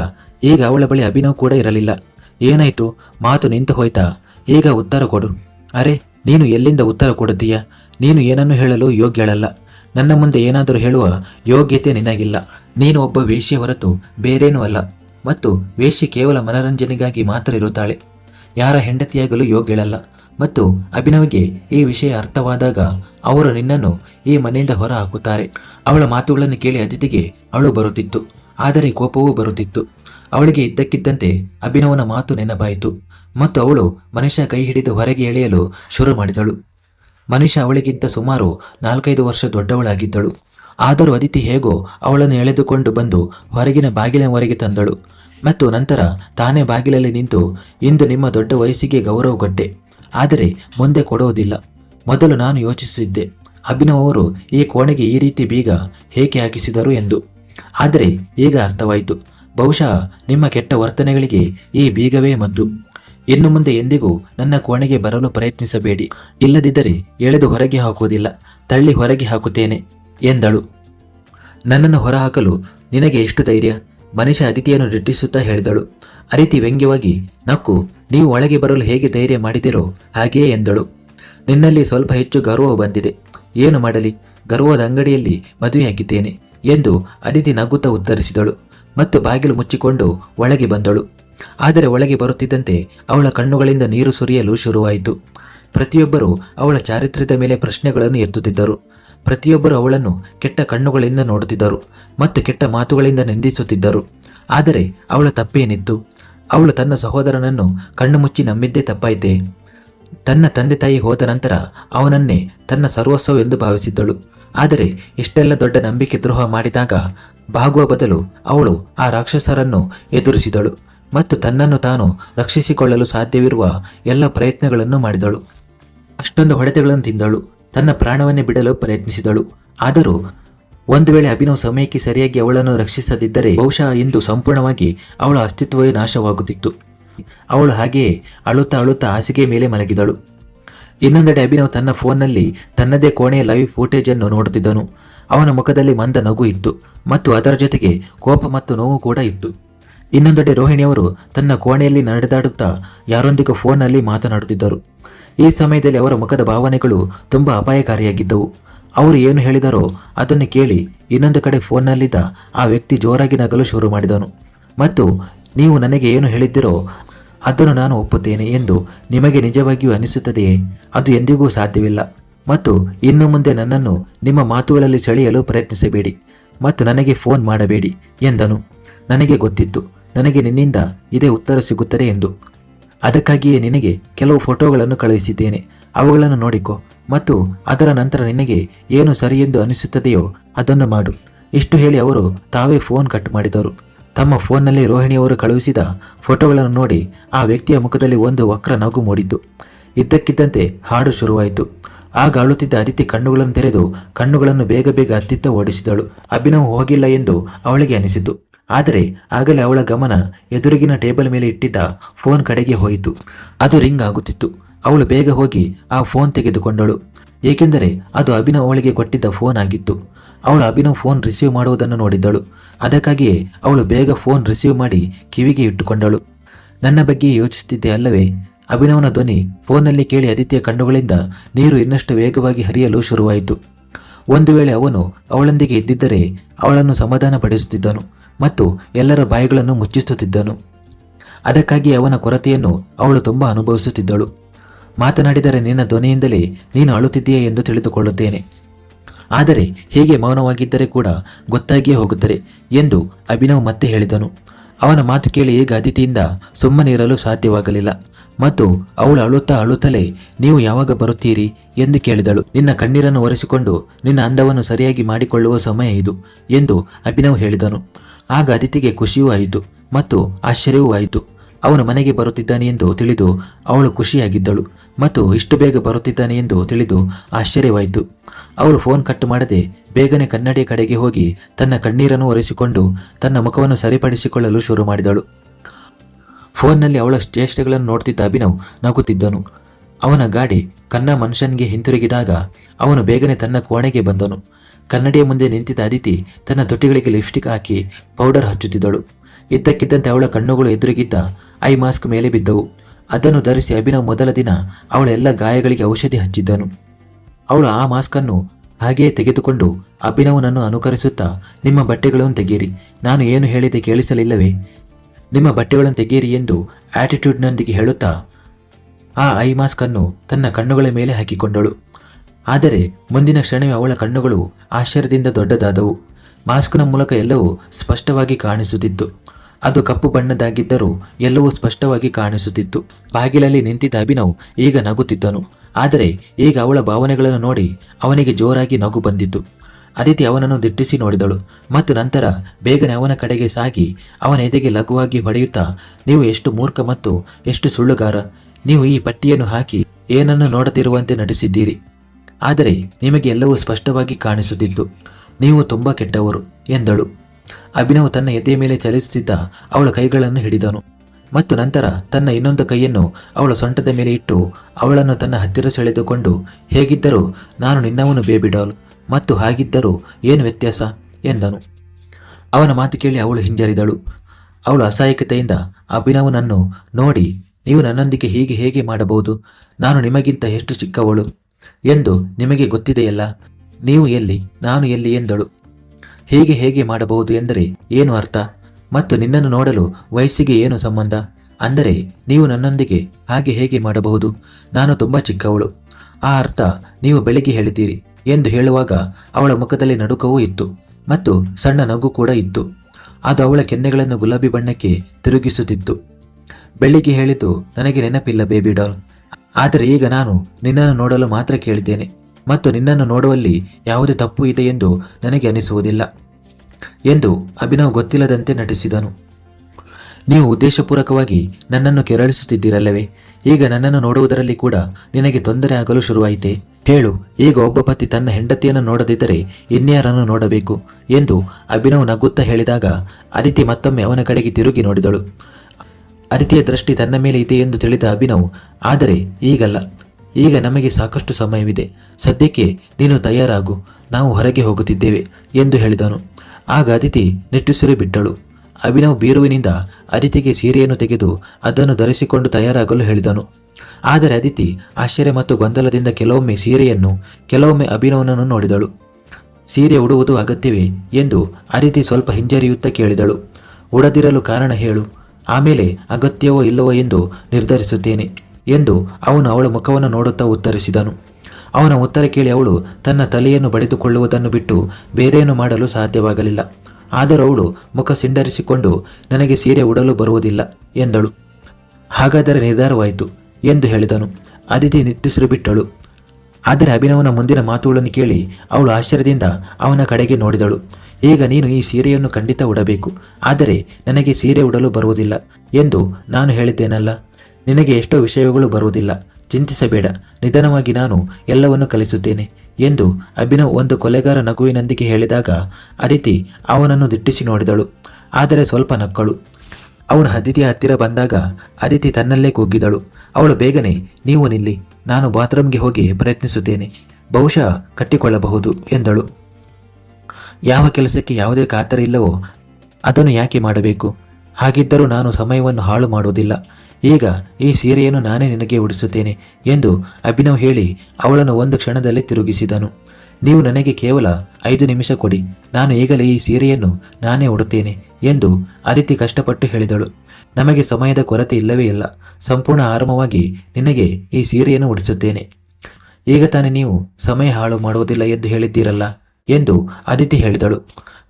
ಈಗ ಅವಳ ಬಳಿ ಅಭಿನವ್ ಕೂಡ ಇರಲಿಲ್ಲ. ಏನಾಯ್ತು? ಮಾತು ನಿಂತು ಹೋಯ್ತಾ? ಈಗ ಉತ್ತರ ಕೊಡು. ಅರೆ, ನೀನು ಎಲ್ಲಿಂದ ಉತ್ತರ ಕೊಡುತ್ತೀಯ? ನೀನು ಏನನ್ನು ಹೇಳಲು ಯೋಗ್ಯಳಲ್ಲ. ನನ್ನ ಮುಂದೆ ಏನಾದರೂ ಹೇಳುವ ಯೋಗ್ಯತೆ ನಿನಗಿಲ್ಲ. ನೀನು ಒಬ್ಬ ವೇಶ್ಯೆ ಹೊರತು ಬೇರೇನೂ ಅಲ್ಲ. ಮತ್ತು ವೇಶ್ಯೆ ಕೇವಲ ಮನರಂಜನೆಗಾಗಿ ಮಾತ್ರ ಇರುತ್ತಾಳೆ. ಯಾರ ಹೆಂಡತಿಯಾಗಲು ಯೋಗ್ಯಳಲ್ಲ. ಮತ್ತು ಅಭಿನವ್ಗೆ ಈ ವಿಷಯ ಅರ್ಥವಾದಾಗ ಅವರು ನಿನ್ನನ್ನು ಈ ಮನೆಯಿಂದ ಹೊರ ಹಾಕುತ್ತಾರೆ ಅವಳ ಮಾತುಗಳನ್ನು ಕೇಳಿ ಅತಿಥಿಗೆ ಅಳು ಬರುತ್ತಿತ್ತು. ಆದರೆ ಕೋಪವೂ ಬರುತ್ತಿತ್ತು. ಅವಳಿಗೆ ಇದ್ದಕ್ಕಿದ್ದಂತೆ ಅಭಿನವನ ಮಾತು ನೆನಪಾಯಿತು. ಮತ್ತು ಅವಳು ಮನುಷ್ಯ ಕೈ ಹಿಡಿದು ಹೊರಗೆ ಎಳೆಯಲು ಶುರು ಮಾಡಿದಳು. ಮನುಷ್ಯ ಅವಳಿಗಿಂತ ಸುಮಾರು ನಾಲ್ಕೈದು ವರ್ಷ ದೊಡ್ಡವಳಾಗಿದ್ದಳು. ಆದರೂ ಅದಿತಿ ಹೇಗೋ ಅವಳನ್ನು ಎಳೆದುಕೊಂಡು ಬಂದು ಹೊರಗಿನ ಬಾಗಿಲಿನವರೆಗೆ ತಂದಳು. ಮತ್ತು ನಂತರ ತಾನೇ ಬಾಗಿಲಲ್ಲಿ ನಿಂತು ಇಂದು ನಿಮ್ಮ ದೊಡ್ಡ ವಯಸ್ಸಿಗೆ ಗೌರವ ಕೊಟ್ಟೆ. ಆದರೆ ಮುಂದೆ ಕೊಡೋದಿಲ್ಲ. ಮೊದಲು ನಾನು ಯೋಚಿಸಿದ್ದೆ ಅಭಿನವ್ ಅವರು ಈ ಕೋಣೆಗೆ ಈ ರೀತಿ ಬೀಗ ಹೇಗೆ ಹಾಕಿಸಿದರು ಎಂದು. ಆದರೆ ಈಗ ಅರ್ಥವಾಯಿತು. ಬಹುಶಃ ನಿಮ್ಮ ಕೆಟ್ಟ ವರ್ತನೆಗಳಿಗೆ ಈ ಬೀಗವೇ ಮದ್ದು. ಇನ್ನು ಮುಂದೆ ಎಂದಿಗೂ ನನ್ನ ಕೋಣೆಗೆ ಬರಲು ಪ್ರಯತ್ನಿಸಬೇಡಿ. ಇಲ್ಲದಿದ್ದರೆ ಎಳೆದು ಹೊರಗೆ ಹಾಕುವುದಿಲ್ಲ. ತಳ್ಳಿ ಹೊರಗೆ ಹಾಕುತ್ತೇನೆ. ಎಂದಳು. ನನ್ನನ್ನು ಹೊರಹಾಕಲು ನಿನಗೆ ಎಷ್ಟು ಧೈರ್ಯ? ಮನುಷ್ಯ ಅತಿಥಿಯನ್ನು ನಿಟ್ಟಿಸುತ್ತಾ ಹೇಳಿದಳು. ಅರಿತಿ ವ್ಯಂಗ್ಯವಾಗಿ, ನಕ್ಕು, ನೀವು ಒಳಗೆ ಬರಲು ಹೇಗೆ ಧೈರ್ಯ ಮಾಡಿದಿರೋ ಹಾಗೆಯೇ ಎಂದಳು. ನಿನ್ನಲ್ಲಿ ಸ್ವಲ್ಪ ಹೆಚ್ಚು ಗರ್ವ ಬಂದಿದೆ. ಏನು ಮಾಡಲಿ? ಗರ್ವದ ಅಂಗಡಿಯಲ್ಲಿ ಮದುವೆಯಾಗಿದ್ದೇನೆ ಎಂದು ಅದಿತಿ ನಗುತ್ತಾ ಉತ್ತರಿಸಿದಳು ಮತ್ತು ಬಾಗಿಲು ಮುಚ್ಚಿಕೊಂಡು ಒಳಗೆ ಬಂದಳು. ಆದರೆ ಒಳಗೆ ಬರುತ್ತಿದ್ದಂತೆ ಅವಳ ಕಣ್ಣುಗಳಿಂದ ನೀರು ಸುರಿಯಲು ಶುರುವಾಯಿತು. ಪ್ರತಿಯೊಬ್ಬರೂ ಅವಳ ಚಾರಿತ್ರ್ಯದ ಮೇಲೆ ಪ್ರಶ್ನೆಗಳನ್ನು ಎತ್ತುತ್ತಿದ್ದರು. ಪ್ರತಿಯೊಬ್ಬರು ಅವಳನ್ನು ಕೆಟ್ಟ ಕಣ್ಣುಗಳಿಂದ ನೋಡುತ್ತಿದ್ದರು ಮತ್ತು ಕೆಟ್ಟ ಮಾತುಗಳಿಂದ ನಿಂದಿಸುತ್ತಿದ್ದರು. ಆದರೆ ಅವಳ ತಪ್ಪೇನಿತ್ತು? ಅವಳು ತನ್ನ ಸಹೋದರನನ್ನು ಕಣ್ಣು ಮುಚ್ಚಿ ನಂಬಿದ್ದೇ ತಪ್ಪಾಯಿತೆ? ತನ್ನ ತಂದೆ ತಾಯಿ ಹೋದ ನಂತರ ಅವನನ್ನೇ ತನ್ನ ಸರ್ವಸ್ವ ಎಂದು ಭಾವಿಸಿದ್ದಳು. ಆದರೆ ಇಷ್ಟೆಲ್ಲ ದೊಡ್ಡ ನಂಬಿಕೆ ದ್ರೋಹ ಮಾಡಿದಾಗ ಬಾಗುವ ಬದಲು ಅವಳು ಆ ರಾಕ್ಷಸರನ್ನು ಎದುರಿಸಿದಳು ಮತ್ತು ತನ್ನನ್ನು ತಾನು ರಕ್ಷಿಸಿಕೊಳ್ಳಲು ಸಾಧ್ಯವಿರುವ ಎಲ್ಲ ಪ್ರಯತ್ನಗಳನ್ನು ಮಾಡಿದಳು. ಅಷ್ಟೊಂದು ಹೊಡೆತಗಳನ್ನು ತಿಂದಳು. ತನ್ನ ಪ್ರಾಣವನ್ನೇ ಬಿಡಲು ಪ್ರಯತ್ನಿಸಿದಳು. ಆದರೂ ಒಂದು ವೇಳೆ ಅಭಿನವ್ ಸಮಯಕ್ಕೆ ಸರಿಯಾಗಿ ಅವಳನ್ನು ರಕ್ಷಿಸದಿದ್ದರೆ ಬಹುಶಃ ಇಂದು ಸಂಪೂರ್ಣವಾಗಿ ಅವಳ ಅಸ್ತಿತ್ವವೇ ನಾಶವಾಗುತ್ತಿತ್ತು. ಅವಳು ಹಾಗೆಯೇ ಅಳುತ್ತಾ ಅಳುತ್ತಾ ಹಾಸಿಗೆ ಮೇಲೆ ಮಲಗಿದಳು. ಇನ್ನೊಂದೆಡೆ ಅಭಿನವ್ ತನ್ನ ಫೋನ್ನಲ್ಲಿ ತನ್ನದೇ ಕೋಣೆಯ ಲೈವ್ ಫೂಟೇಜ್ ಅನ್ನು ನೋಡುತ್ತಿದ್ದನು. ಅವನ ಮುಖದಲ್ಲಿ ಮಂದ ನಗು ಇತ್ತು ಮತ್ತು ಅದರ ಜೊತೆಗೆ ಕೋಪ ಮತ್ತು ನೋವು ಕೂಡ ಇತ್ತು. ಇನ್ನೊಂದೆಡೆ ರೋಹಿಣಿಯವರು ತನ್ನ ಕೋಣೆಯಲ್ಲಿ ನಡೆದಾಡುತ್ತಾ ಯಾರೊಂದಿಗೂ ಫೋನ್ನಲ್ಲಿ ಮಾತನಾಡುತ್ತಿದ್ದರು. ಈ ಸಮಯದಲ್ಲಿ ಅವರ ಮುಖದ ಭಾವನೆಗಳು ತುಂಬ ಅಪಾಯಕಾರಿಯಾಗಿದ್ದವು. ಅವರು ಏನು ಹೇಳಿದರೋ ಅದನ್ನು ಕೇಳಿ ಇನ್ನೊಂದು ಕಡೆ ಫೋನ್ನಲ್ಲಿದ್ದ ಆ ವ್ಯಕ್ತಿ ಜೋರಾಗಿ ನಗಲು ಶುರು ಮಾಡಿದನು. ಮತ್ತು ನೀವು ನನಗೆ ಏನು ಹೇಳಿದ್ದೀರೋ ಅದನ್ನು ನಾನು ಒಪ್ಪುತ್ತೇನೆ ಎಂದು ನಿಮಗೆ ನಿಜವಾಗಿಯೂ ಅನಿಸುತ್ತದೆಯೇ? ಅದು ಎಂದಿಗೂ ಸಾಧ್ಯವಿಲ್ಲ. ಮತ್ತು ಇನ್ನು ಮುಂದೆ ನನ್ನನ್ನು ನಿಮ್ಮ ಮಾತುಗಳಲ್ಲಿ ಸೆಳೆಯಲು ಪ್ರಯತ್ನಿಸಬೇಡಿ. ಮತ್ತು ನನಗೆ ಫೋನ್ ಮಾಡಬೇಡಿ ಎಂದನು. ನನಗೆ ಗೊತ್ತಿತ್ತು. ನನಗೆ ನಿನ್ನಿಂದ ಇದೇ ಉತ್ತರ ಸಿಗುತ್ತದೆ ಎಂದು. ಅದಕ್ಕಾಗಿಯೇ ನಿನಗೆ ಕೆಲವು ಫೋಟೋಗಳನ್ನು ಕಳುಹಿಸಿದ್ದೇನೆ. ಅವುಗಳನ್ನು ನೋಡಿಕೊ ಮತ್ತು ಅದರ ನಂತರ ನಿನಗೆ ಏನು ಸರಿ ಎಂದು ಅನಿಸುತ್ತದೆಯೋ ಅದನ್ನು ಮಾಡು. ಇಷ್ಟು ಹೇಳಿ ಅವರು ತಾವೇ ಫೋನ್ ಕಟ್ ಮಾಡಿದರು. ತಮ್ಮ ಫೋನ್ನಲ್ಲಿ ರೋಹಿಣಿಯವರು ಕಳುಹಿಸಿದ ಫೋಟೋಗಳನ್ನು ನೋಡಿ ಆ ವ್ಯಕ್ತಿಯ ಮುಖದಲ್ಲಿ ಒಂದು ವಕ್ರ ನಗು ಮೂಡಿದ್ದು. ಇದ್ದಕ್ಕಿದ್ದಂತೆ ಹಾಡು ಶುರುವಾಯಿತು. ಆಗ ಅಳುತ್ತಿದ್ದ ಅದಿತಿ ಕಣ್ಣುಗಳನ್ನು ತೆರೆದು ಕಣ್ಣುಗಳನ್ನು ಬೇಗ ಬೇಗ ಅತ್ತಿತ್ತ ಓಡಿಸಿದಳು. ಅಭಿನವ್ ಹೋಗಿಲ್ಲ ಎಂದು ಅವಳಿಗೆ ಅನಿಸಿತು ಆದರೆ ಆಗಲೇ ಅವಳ ಗಮನ ಎದುರಿಗಿನ ಟೇಬಲ್ ಮೇಲೆ ಇಟ್ಟಿದ್ದ ಫೋನ್ ಕಡೆಗೆ ಹೋಯಿತು. ಅದು ರಿಂಗ್ ಆಗುತ್ತಿತ್ತು. ಅವಳು ಬೇಗ ಹೋಗಿ ಆ ಫೋನ್ ತೆಗೆದುಕೊಂಡಳು. ಏಕೆಂದರೆ ಅದು ಅಭಿನವ್ ಅವಳಿಗೆ ಕೊಟ್ಟಿದ್ದ ಫೋನ್ ಆಗಿತ್ತು. ಅವಳು ಅಭಿನವ್ ಫೋನ್ ರಿಸೀವ್ ಮಾಡುವುದನ್ನು ನೋಡಿದ್ದಳು. ಅದಕ್ಕಾಗಿಯೇ ಅವಳು ಬೇಗ ಫೋನ್ ರಿಸೀವ್ ಮಾಡಿ ಕಿವಿಗೆ ಇಟ್ಟುಕೊಂಡಳು. ನನ್ನ ಬಗ್ಗೆ ಯೋಚಿಸುತ್ತಿದ್ದೆ ಅಲ್ಲವೇ? ಅಭಿನವನ ಧ್ವನಿ ಫೋನ್ನಲ್ಲಿ ಕೇಳಿ ಆದಿತ್ಯ ಕಣ್ಣುಗಳಿಂದ ನೀರು ಇನ್ನಷ್ಟು ವೇಗವಾಗಿ ಹರಿಯಲು ಶುರುವಾಯಿತು. ಒಂದು ವೇಳೆ ಅವನು ಅವಳೊಂದಿಗೆ ಇದ್ದಿದ್ದರೆ ಅವಳನ್ನು ಸಮಾಧಾನಪಡಿಸುತ್ತಿದ್ದನು. ಮತ್ತು ಎಲ್ಲರ ಬಾಯಿಗಳನ್ನು ಮುಚ್ಚಿಸುತ್ತಿದ್ದನು. ಅದಕ್ಕಾಗಿ ಅವನ ಕೊರತೆಯನ್ನು ಅವಳು ತುಂಬ ಅನುಭವಿಸುತ್ತಿದ್ದಳು. ಮಾತನಾಡಿದರೆ ನಿನ್ನ ಧ್ವನಿಯಿಂದಲೇ ನೀನು ಅಳುತ್ತಿದ್ದೀಯೇ ಎಂದು ತಿಳಿದುಕೊಳ್ಳುತ್ತೇನೆ. ಆದರೆ ಹೀಗೆ ಮೌನವಾಗಿದ್ದರೆ ಕೂಡ ಗೊತ್ತಾಗಿಯೇ ಹೋಗುತ್ತದೆ ಎಂದು ಅಭಿನವ್ ಮತ್ತೆ ಹೇಳಿದನು. ಅವನ ಮಾತು ಕೇಳಿ ಈಗ ಅದಿತಿಯಿಂದ ಸುಮ್ಮನಿರಲು ಸಾಧ್ಯವಾಗಲಿಲ್ಲ ಮತ್ತು ಅವಳು ಅಳುತ್ತಾ ಅಳುತ್ತಲೇ, ನೀವು ಯಾವಾಗ ಬರುತ್ತೀರಿ? ಎಂದು ಕೇಳಿದಳು. ನಿನ್ನ ಕಣ್ಣೀರನ್ನು ಒರೆಸಿಕೊಂಡು ನಿನ್ನ ಅಂದವನ್ನು ಸರಿಯಾಗಿ ಮಾಡಿಕೊಳ್ಳುವ ಸಮಯ ಇದು, ಎಂದು ಅಭಿನವ್ ಹೇಳಿದನು. ಆಗ ಅದಿತಿಗೆ ಖುಷಿಯೂ ಆಯಿತು ಮತ್ತು ಆಶ್ಚರ್ಯವೂ ಆಯಿತು ಅವನು ಮನೆಗೆ ಬರುತ್ತಿದ್ದಾನೆ ಎಂದು ತಿಳಿದು ಅವಳು ಖುಷಿಯಾಗಿದ್ದಳು ಮತ್ತು ಇಷ್ಟು ಬೇಗ ಬರುತ್ತಿದ್ದಾನೆ ಎಂದು ತಿಳಿದು ಆಶ್ಚರ್ಯವಾಯಿತು. ಅವಳು ಫೋನ್ ಕಟ್ ಮಾಡದೆ ಬೇಗನೆ ಕನ್ನಡಿಯ ಕಡೆಗೆ ಹೋಗಿ ತನ್ನ ಕಣ್ಣೀರನ್ನು ಒರೆಸಿಕೊಂಡು ತನ್ನ ಮುಖವನ್ನು ಸರಿಪಡಿಸಿಕೊಳ್ಳಲು ಶುರು ಮಾಡಿದಳು. ಫೋನ್ನಲ್ಲಿ ಅವಳ ಚೇಷ್ಟೆಗಳನ್ನು ನೋಡ್ತಿದ್ದ ಅಭಿನವ್ ನಗುತ್ತಿದ್ದನು. ಅವನ ಗಾಡಿ ಕನ್ನ ಮನುಷ್ಯನಿಗೆ ಹಿಂತಿರುಗಿದಾಗ ಅವನು ಬೇಗನೆ ತನ್ನ ಕೋಣೆಗೆ ಬಂದನು. ಕನ್ನಡಿಯ ಮುಂದೆ ನಿಂತಿದ್ದ ಅದಿತಿ ತನ್ನ ತೊಟ್ಟಿಗಳಿಗೆ ಲಿಪ್ಸ್ಟಿಕ್ ಹಾಕಿ ಪೌಡರ್ ಹಚ್ಚುತ್ತಿದ್ದಳು. ಇದ್ದಕ್ಕಿದ್ದಂತೆ ಅವಳ ಕಣ್ಣುಗಳು ಎದುರಿಗಿದ್ದ ಐ ಮಾಸ್ಕ್ ಮೇಲೆ ಬಿದ್ದವು. ಅದನ್ನು ಧರಿಸಿ ಅಭಿನವ್ ಮೊದಲ ದಿನ ಅವಳ ಎಲ್ಲ ಗಾಯಗಳಿಗೆ ಔಷಧಿ ಹಚ್ಚಿದ್ದನು. ಅವಳು ಆ ಮಾಸ್ಕನ್ನು ಹಾಗೆಯೇ ತೆಗೆದುಕೊಂಡು ಅಭಿನವನನ್ನು ಅನುಕರಿಸುತ್ತಾ, ನಿಮ್ಮ ಬಟ್ಟೆಗಳನ್ನು ತೆಗೆಯಿರಿ ನಾನು ಏನು ಹೇಳಿದೆ ಕೇಳಿಸಲಿಲ್ಲವೇ? ನಿಮ್ಮ ಬಟ್ಟೆಗಳನ್ನು ತೆಗೆಯಿರಿ ಎಂದು ಆಟಿಟ್ಯೂಡ್ನೊಂದಿಗೆ ಹೇಳುತ್ತಾ, ಆ ಐ ಮಾಸ್ಕನ್ನು ತನ್ನ ಕಣ್ಣುಗಳ ಮೇಲೆ ಹಾಕಿಕೊಂಡಳು. ಆದರೆ ಮುಂದಿನ ಕ್ಷಣವೇ ಅವಳ ಕಣ್ಣುಗಳು ಆಶ್ಚರ್ಯದಿಂದ ದೊಡ್ಡದಾದವು. ಮಾಸ್ಕ್ನ ಮೂಲಕ ಎಲ್ಲವೂ ಸ್ಪಷ್ಟವಾಗಿ ಕಾಣಿಸುತ್ತಿತ್ತು. ಅದು ಕಪ್ಪು ಬಣ್ಣದಾಗಿದ್ದರೂ ಎಲ್ಲವೂ ಸ್ಪಷ್ಟವಾಗಿ ಕಾಣಿಸುತ್ತಿತ್ತು. ಬಾಗಿಲಲ್ಲಿ ನಿಂತಿದ್ದ ಅಭಿನವ್ ಈಗ ನಗುತ್ತಿದ್ದನು. ಆದರೆ ಈಗ ಅವಳ ಭಾವನೆಗಳನ್ನು ನೋಡಿ ಅವನಿಗೆ ಜೋರಾಗಿ ನಗು ಬಂದಿತ್ತು. ಅದಿತಿ ಅವನನ್ನು ದಿಟ್ಟಿಸಿ ನೋಡಿದಳು ಮತ್ತು ನಂತರ ಬೇಗನೆ ಅವನ ಕಡೆಗೆ ಸಾಗಿ ಅವನ ಎದೆಗೆ ಲಘುವಾಗಿ ಹೊಡೆಯುತ್ತಾ, ನೀವು ಎಷ್ಟು ಮೂರ್ಖ ಮತ್ತು ಎಷ್ಟು ಸುಳ್ಳುಗಾರ. ನೀವು ಈ ಪಟ್ಟಿಯನ್ನು ಹಾಕಿ ಏನನ್ನು ನೋಡದಿರುವಂತೆ ನಟಿಸಿದ್ದೀರಿ. ಆದರೆ ನಿಮಗೆ ಎಲ್ಲವೂ ಸ್ಪಷ್ಟವಾಗಿ ಕಾಣಿಸುತ್ತಿತ್ತು ನೀವು ತುಂಬ ಕೆಟ್ಟವರು, ಎಂದಳು. ಅಭಿನವ್ ತನ್ನ ಎದೆಯ ಮೇಲೆ ಚಲಿಸುತ್ತಿದ್ದ ಅವಳ ಕೈಗಳನ್ನು ಹಿಡಿದನು ಮತ್ತು ನಂತರ ತನ್ನ ಇನ್ನೊಂದು ಕೈಯನ್ನು ಅವಳ ಸೊಂಟದ ಮೇಲೆ ಇಟ್ಟು ಅವಳನ್ನು ತನ್ನ ಹತ್ತಿರ ಸೆಳೆದುಕೊಂಡು, ಹೇಗಿದ್ದರೂ ನಾನು ನಿನ್ನವನು ಬೇಬಿ ಡಾಲ್ ಮತ್ತು ಹಾಗಿದ್ದರೂ ಏನು ವ್ಯತ್ಯಾಸ? ಎಂದನು. ಅವನ ಮಾತು ಕೇಳಿ ಅವಳು ಹಿಂಜರಿದಳು. ಅವಳು ಅಸಹಾಯಕತೆಯಿಂದ ಅಭಿನವನನ್ನು ನೋಡಿ, ನೀವು ನನ್ನೊಂದಿಗೆ ಹೀಗೆ ಹೇಗೆ ಮಾಡಬಹುದು? ನಾನು ನಿಮಗಿಂತ ಎಷ್ಟು ಚಿಕ್ಕವಳು? ಎಂದು ನಿಮಗೆ ಗೊತ್ತಿದೆಯಲ್ಲ? ನೀವು ಎಲ್ಲಿ, ನಾನು ಎಲ್ಲಿ ಎಂದಳು. ಹೀಗೆ ಹೇಗೆ ಮಾಡಬಹುದು ಎಂದರೆ ಏನು ಅರ್ಥ? ಮತ್ತು ನಿನ್ನನ್ನು ನೋಡಲು ವಯಸ್ಸಿಗೆ ಏನು ಸಂಬಂಧ? ಅಂದರೆ ನೀವು ನನ್ನೊಂದಿಗೆ ಹಾಗೆ ಹೇಗೆ ಮಾಡಬಹುದು? ನಾನು ತುಂಬ ಚಿಕ್ಕವಳು. ಆ ಅರ್ಥ ನೀವು ಬೆಳಿಗ್ಗೆ ಹೇಳಿದ್ದೀರಿ ಎಂದು ಹೇಳುವಾಗ ಅವಳ ಮುಖದಲ್ಲಿ ನಡುಕವೂ ಇತ್ತು ಮತ್ತು ಸಣ್ಣ ನಗು ಕೂಡ ಇತ್ತು. ಅದು ಅವಳ ಕೆನ್ನೆಗಳನ್ನು ಗುಲಾಬಿ ಬಣ್ಣಕ್ಕೆ ತಿರುಗಿಸುತ್ತಿತ್ತು. ಬೆಳಿಗ್ಗೆ ಹೇಳಿದ್ದು ನನಗೆ ನೆನಪಿಲ್ಲ, ಬೇಬಿ ಡಾಲ್. ಆದರೆ ಈಗ ನಾನು ನಿನ್ನನ್ನು ನೋಡಲು ಮಾತ್ರ ಕೇಳಿದ್ದೇನೆ ಮತ್ತು ನಿನ್ನನ್ನು ನೋಡುವಲ್ಲಿ ಯಾವುದೇ ತಪ್ಪು ಇದೆ ಎಂದು ನನಗೆ ಅನಿಸುವುದಿಲ್ಲ ಎಂದು ಅಭಿನವ್ ಗೊತ್ತಿಲ್ಲದಂತೆ ನಟಿಸಿದನು. ನೀವು ಉದ್ದೇಶಪೂರ್ವಕವಾಗಿ ನನ್ನನ್ನು ಕೆರಳಿಸುತ್ತಿದ್ದೀರಲ್ಲವೇ? ಈಗ ನನ್ನನ್ನು ನೋಡುವುದರಲ್ಲಿ ಕೂಡ ನಿನಗೆ ತೊಂದರೆ ಆಗಲು ಶುರುವಾಯಿತೆ? ಹೇಳು, ಈಗ ಒಬ್ಬ ಪತಿ ತನ್ನ ಹೆಂಡತಿಯನ್ನು ನೋಡದಿದ್ದರೆ ಇನ್ಯಾರನ್ನು ನೋಡಬೇಕು? ಎಂದು ಅಭಿನವ್ ನಗುತ್ತಾ ಹೇಳಿದಾಗ ಅದಿತಿ ಮತ್ತೊಮ್ಮೆ ಅವನ ಕಡೆಗೆ ತಿರುಗಿ ನೋಡಿದಳು. ಅದಿತಿಯ ದೃಷ್ಟಿ ತನ್ನ ಮೇಲೆ ಇದೆ ಎಂದು ತಿಳಿದ ಅಭಿನವ್, ಆದರೆ ಈಗಲ್ಲ. ಈಗ ನಮಗೆ ಸಾಕಷ್ಟು ಸಮಯವಿದೆ. ಸದ್ಯಕ್ಕೆ ನೀನು ತಯಾರಾಗು. ನಾವು ಹೊರಗೆ ಹೋಗುತ್ತಿದ್ದೇವೆ, ಎಂದು ಹೇಳಿದನು. ಆಗ ಅದಿತಿ ನಿಟ್ಟುಸಿರು ಬಿಟ್ಟಳು. ಅಭಿನವ್ ಬೀರುವಿನಿಂದ ಅದಿತಿಗೆ ಸೀರೆಯನ್ನು ತೆಗೆದು ಅದನ್ನು ಧರಿಸಿಕೊಂಡು ತಯಾರಾಗಲು ಹೇಳಿದನು. ಆದರೆ ಅದಿತಿ ಆಶ್ಚರ್ಯ ಮತ್ತು ಗೊಂದಲದಿಂದ ಕೆಲವೊಮ್ಮೆ ಸೀರೆಯನ್ನು, ಕೆಲವೊಮ್ಮೆ ಅಭಿನವನನ್ನು ನೋಡಿದಳು. ಸೀರೆ ಉಡುವುದು ಅಗತ್ಯವೇ? ಎಂದು ಅದಿತಿ ಸ್ವಲ್ಪ ಹಿಂಜರಿಯುತ್ತಾ ಕೇಳಿದಳು. ಉಡದಿರಲು ಕಾರಣ ಹೇಳು. ಆಮೇಲೆ ಅಗತ್ಯವೋ ಇಲ್ಲವೋ ಎಂದು ನಿರ್ಧರಿಸುತ್ತೇನೆ ಎಂದು ಅವನು ಅವಳ ಮುಖವನ್ನು ನೋಡುತ್ತಾ ಉತ್ತರಿಸಿದನು. ಅವನ ಉತ್ತರ ಕೇಳಿ ಅವಳು ತನ್ನ ತಲೆಯನ್ನು ಬಡಿದುಕೊಳ್ಳುವುದನ್ನು ಬಿಟ್ಟು ಬೇರೇನು ಮಾಡಲು ಸಾಧ್ಯವಾಗಲಿಲ್ಲ. ಆದರೂ ಅವಳು ಮುಖ ಸಿಂಡರಿಸಿಕೊಂಡು ನನಗೆ ಸೀರೆ ಉಡಲು ಬರುವುದಿಲ್ಲ ಎಂದಳು. ಹಾಗಾದರೆ ನಿರ್ಧಾರವಾಯಿತು ಎಂದು ಹೇಳಿದನು. ಅದಿತಿ ನಿಟ್ಟುಸಿರು ಬಿಟ್ಟಳು. ಆದರೆ ಅಭಿನವನ ಮುಂದಿನ ಮಾತುಗಳನ್ನು ಕೇಳಿ ಅವಳು ಆಶ್ಚರ್ಯದಿಂದ ಅವನ ಕಡೆಗೆ ನೋಡಿದಳು. ಈಗ ನೀನು ಈ ಸೀರೆಯನ್ನು ಖಂಡಿತ ಉಡಬೇಕು. ಆದರೆ ನನಗೆ ಸೀರೆ ಉಡಲು ಬರುವುದಿಲ್ಲ ಎಂದು ನಾನು ಹೇಳಿದ್ದೇನಲ್ಲ? ನಿನಗೆ ಎಷ್ಟೋ ವಿಷಯಗಳು ಬರುವುದಿಲ್ಲ. ಚಿಂತಿಸಬೇಡ. ನಿಧಾನವಾಗಿ ನಾನು ಎಲ್ಲವನ್ನು ಕಲಿಸುತ್ತೇನೆ ಎಂದು ಅಭಿನವ್ ಒಂದು ಕೊಲೆಗಾರ ನಗುವಿನೊಂದಿಗೆ ಹೇಳಿದಾಗ ಅದಿತಿ ಅವನನ್ನು ದಿಟ್ಟಿಸಿ ನೋಡಿದಳು. ಆದರೆ ಸ್ವಲ್ಪ ನಕ್ಕಳು. ಅವನು ಅದಿತಿಯ ಹತ್ತಿರ ಬಂದಾಗ ಅದಿತಿ ತನ್ನಲ್ಲೇ ಕುಗ್ಗಿದಳು ಅವಳು, ಬೇಗನೆ ನೀವು ನಿಲ್ಲಿ. ನಾನು ಬಾತ್ರೂಮ್ಗೆ ಹೋಗಿ ಪ್ರಯತ್ನಿಸುತ್ತೇನೆ. ಬಹುಶಃ ಕಟ್ಟಿಕೊಳ್ಳಬಹುದು ಎಂದಳು. ಯಾವ ಕೆಲಸಕ್ಕೆ ಯಾವುದೇ ಖಾತರ ಇಲ್ಲವೋ ಅದನ್ನು ಯಾಕೆ ಮಾಡಬೇಕು? ಹಾಗಿದ್ದರೂ ನಾನು ಸಮಯವನ್ನು ಹಾಳು ಮಾಡುವುದಿಲ್ಲ. ಈಗ ಈ ಸೀರೆಯನ್ನು ನಾನೇ ನಿನಗೆ ಉಡಿಸುತ್ತೇನೆ ಎಂದು ಅಭಿನವ್ ಹೇಳಿ ಅವಳನ್ನು ಒಂದು ಕ್ಷಣದಲ್ಲಿ ತಿರುಗಿಸಿದನು. ನೀವು ನನಗೆ ಕೇವಲ ಐದು ನಿಮಿಷ ಕೊಡಿ. ನಾನು ಈಗಲೇ ಈ ಸೀರೆಯನ್ನು ನಾನೇ ಉಡುತ್ತೇನೆ ಎಂದು ಅದಿತಿ ಕಷ್ಟಪಟ್ಟು ಹೇಳಿದಳು. ನಮಗೆ ಸಮಯದ ಕೊರತೆ ಇಲ್ಲವೇ ಇಲ್ಲ ಸಂಪೂರ್ಣ ಆರಾಮವಾಗಿ ನಿನಗೆ ಈ ಸೀರೆಯನ್ನು ಉಡಿಸುತ್ತೇನೆ. ಈಗ ತಾನೇ ನೀವು ಸಮಯ ಹಾಳು ಮಾಡುವುದಿಲ್ಲ ಎಂದು ಹೇಳಿದ್ದೀರಲ್ಲ. ಎಂದು ಅದಿತಿ ಹೇಳಿದಳು.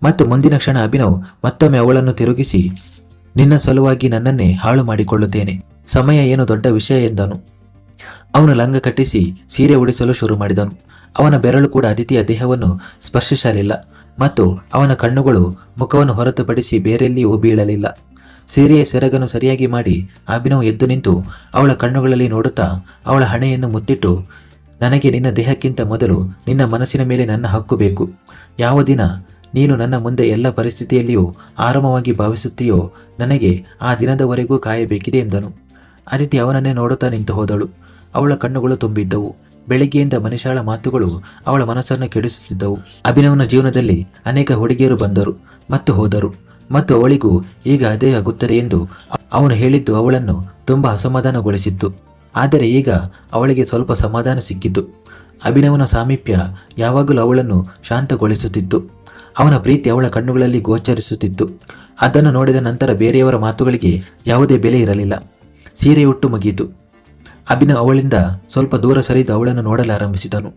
ಮತ್ತು ಮುಂದಿನ ಕ್ಷಣ ಅಭಿನವ್ ಮತ್ತೊಮ್ಮೆ ಅವಳನ್ನು ತಿರುಗಿಸಿ, ನಿನ್ನ ಸಲುವಾಗಿ ನನ್ನನ್ನೇ ಹಾಳು ಮಾಡಿಕೊಳ್ಳುತ್ತೇನೆ. ಸಮಯ ಏನು ದೊಡ್ಡ ವಿಷಯ ಎಂದನು. ಅವನು ಲಂಗ ಕಟ್ಟಿಸಿ ಸೀರೆ ಉಡಿಸಲು ಶುರು ಮಾಡಿದನು. ಅವನ ಬೆರಳು ಕೂಡ ಅದಿತಿಯ ದೇಹವನ್ನು ಸ್ಪರ್ಶಿಸಲಿಲ್ಲ ಮತ್ತು ಅವನ ಕಣ್ಣುಗಳು ಮುಖವನ್ನು ಹೊರತುಪಡಿಸಿ ಬೇರೆಲ್ಲಿಯೂ ಬೀಳಲಿಲ್ಲ. ಸೀರೆಯ ಸೆರಗನ್ನು ಸರಿಯಾಗಿ ಮಾಡಿ ಅಭಿನವ್ ಎದ್ದು ನಿಂತು ಅವಳ ಕಣ್ಣುಗಳಲ್ಲಿ ನೋಡುತ್ತಾ ಅವಳ ಹಣೆಯನ್ನು ಮುತ್ತಿಟ್ಟು ನನಗೆ ನಿನ್ನ ದೇಹಕ್ಕಿಂತ ಮೊದಲು ನಿನ್ನ ಮನಸ್ಸಿನ ಮೇಲೆ ನನ್ನ ಹಕ್ಕು ಬೇಕು. ಯಾವ ದಿನ ನೀನು ನನ್ನ ಮುಂದೆ ಎಲ್ಲ ಪರಿಸ್ಥಿತಿಯಲ್ಲಿಯೂ ಆರಾಮವಾಗಿ ಭಾವಿಸುತ್ತೀಯೋ ನನಗೆ ಆ ದಿನದವರೆಗೂ ಕಾಯಬೇಕಿದೆ ಎಂದನು. ಅದಿತಿ ಅವನನ್ನೇ ನೋಡುತ್ತಾ ನಿಂತು ಹೋದಳು. ಅವಳ ಕಣ್ಣುಗಳು ತುಂಬಿದ್ದವು. ಬೆಳಿಗ್ಗೆಯಿಂದ ಮನುಷ್ಯಾಳ ಮಾತುಗಳು ಅವಳ ಮನಸ್ಸನ್ನು ಕೆಡಿಸುತ್ತಿದ್ದವು. ಅಭಿನವನ ಜೀವನದಲ್ಲಿ ಅನೇಕ ಹುಡುಗಿಯರು ಬಂದರು ಮತ್ತು ಹೋದರು ಮತ್ತು ಅವಳಿಗೂ ಈಗ ಅದೇ ಆಗುತ್ತದೆ ಎಂದು ಅವನು ಹೇಳಿದ್ದು ಅವಳನ್ನು ತುಂಬ ಅಸಮಾಧಾನಗೊಳಿಸಿತ್ತು. ಆದರೆ ಈಗ ಅವಳಿಗೆ ಸ್ವಲ್ಪ ಸಮಾಧಾನ ಸಿಕ್ಕಿತು. ಅಭಿನವನ ಸಾಮೀಪ್ಯ ಯಾವಾಗಲೂ ಅವಳನ್ನು ಶಾಂತಗೊಳಿಸುತ್ತಿತ್ತು. ಅವನ ಪ್ರೀತಿ ಅವಳ ಕಣ್ಣುಗಳಲ್ಲಿ ಗೋಚರಿಸುತ್ತಿತ್ತು. ಅದನ್ನು ನೋಡಿದ ನಂತರ ಬೇರೆಯವರ ಮಾತುಗಳಿಗೆ ಯಾವುದೇ ಬೆಲೆ ಇರಲಿಲ್ಲ. ಸೀರೆ ಉಟ್ಟು ಮುಗಿಯಿತು. ಅಭಿನವ್ ಅವಳಿಂದ ಸ್ವಲ್ಪ ದೂರ ಸರಿದು ಅವಳನ್ನು ನೋಡಲಾರಂಭಿಸಿದನು.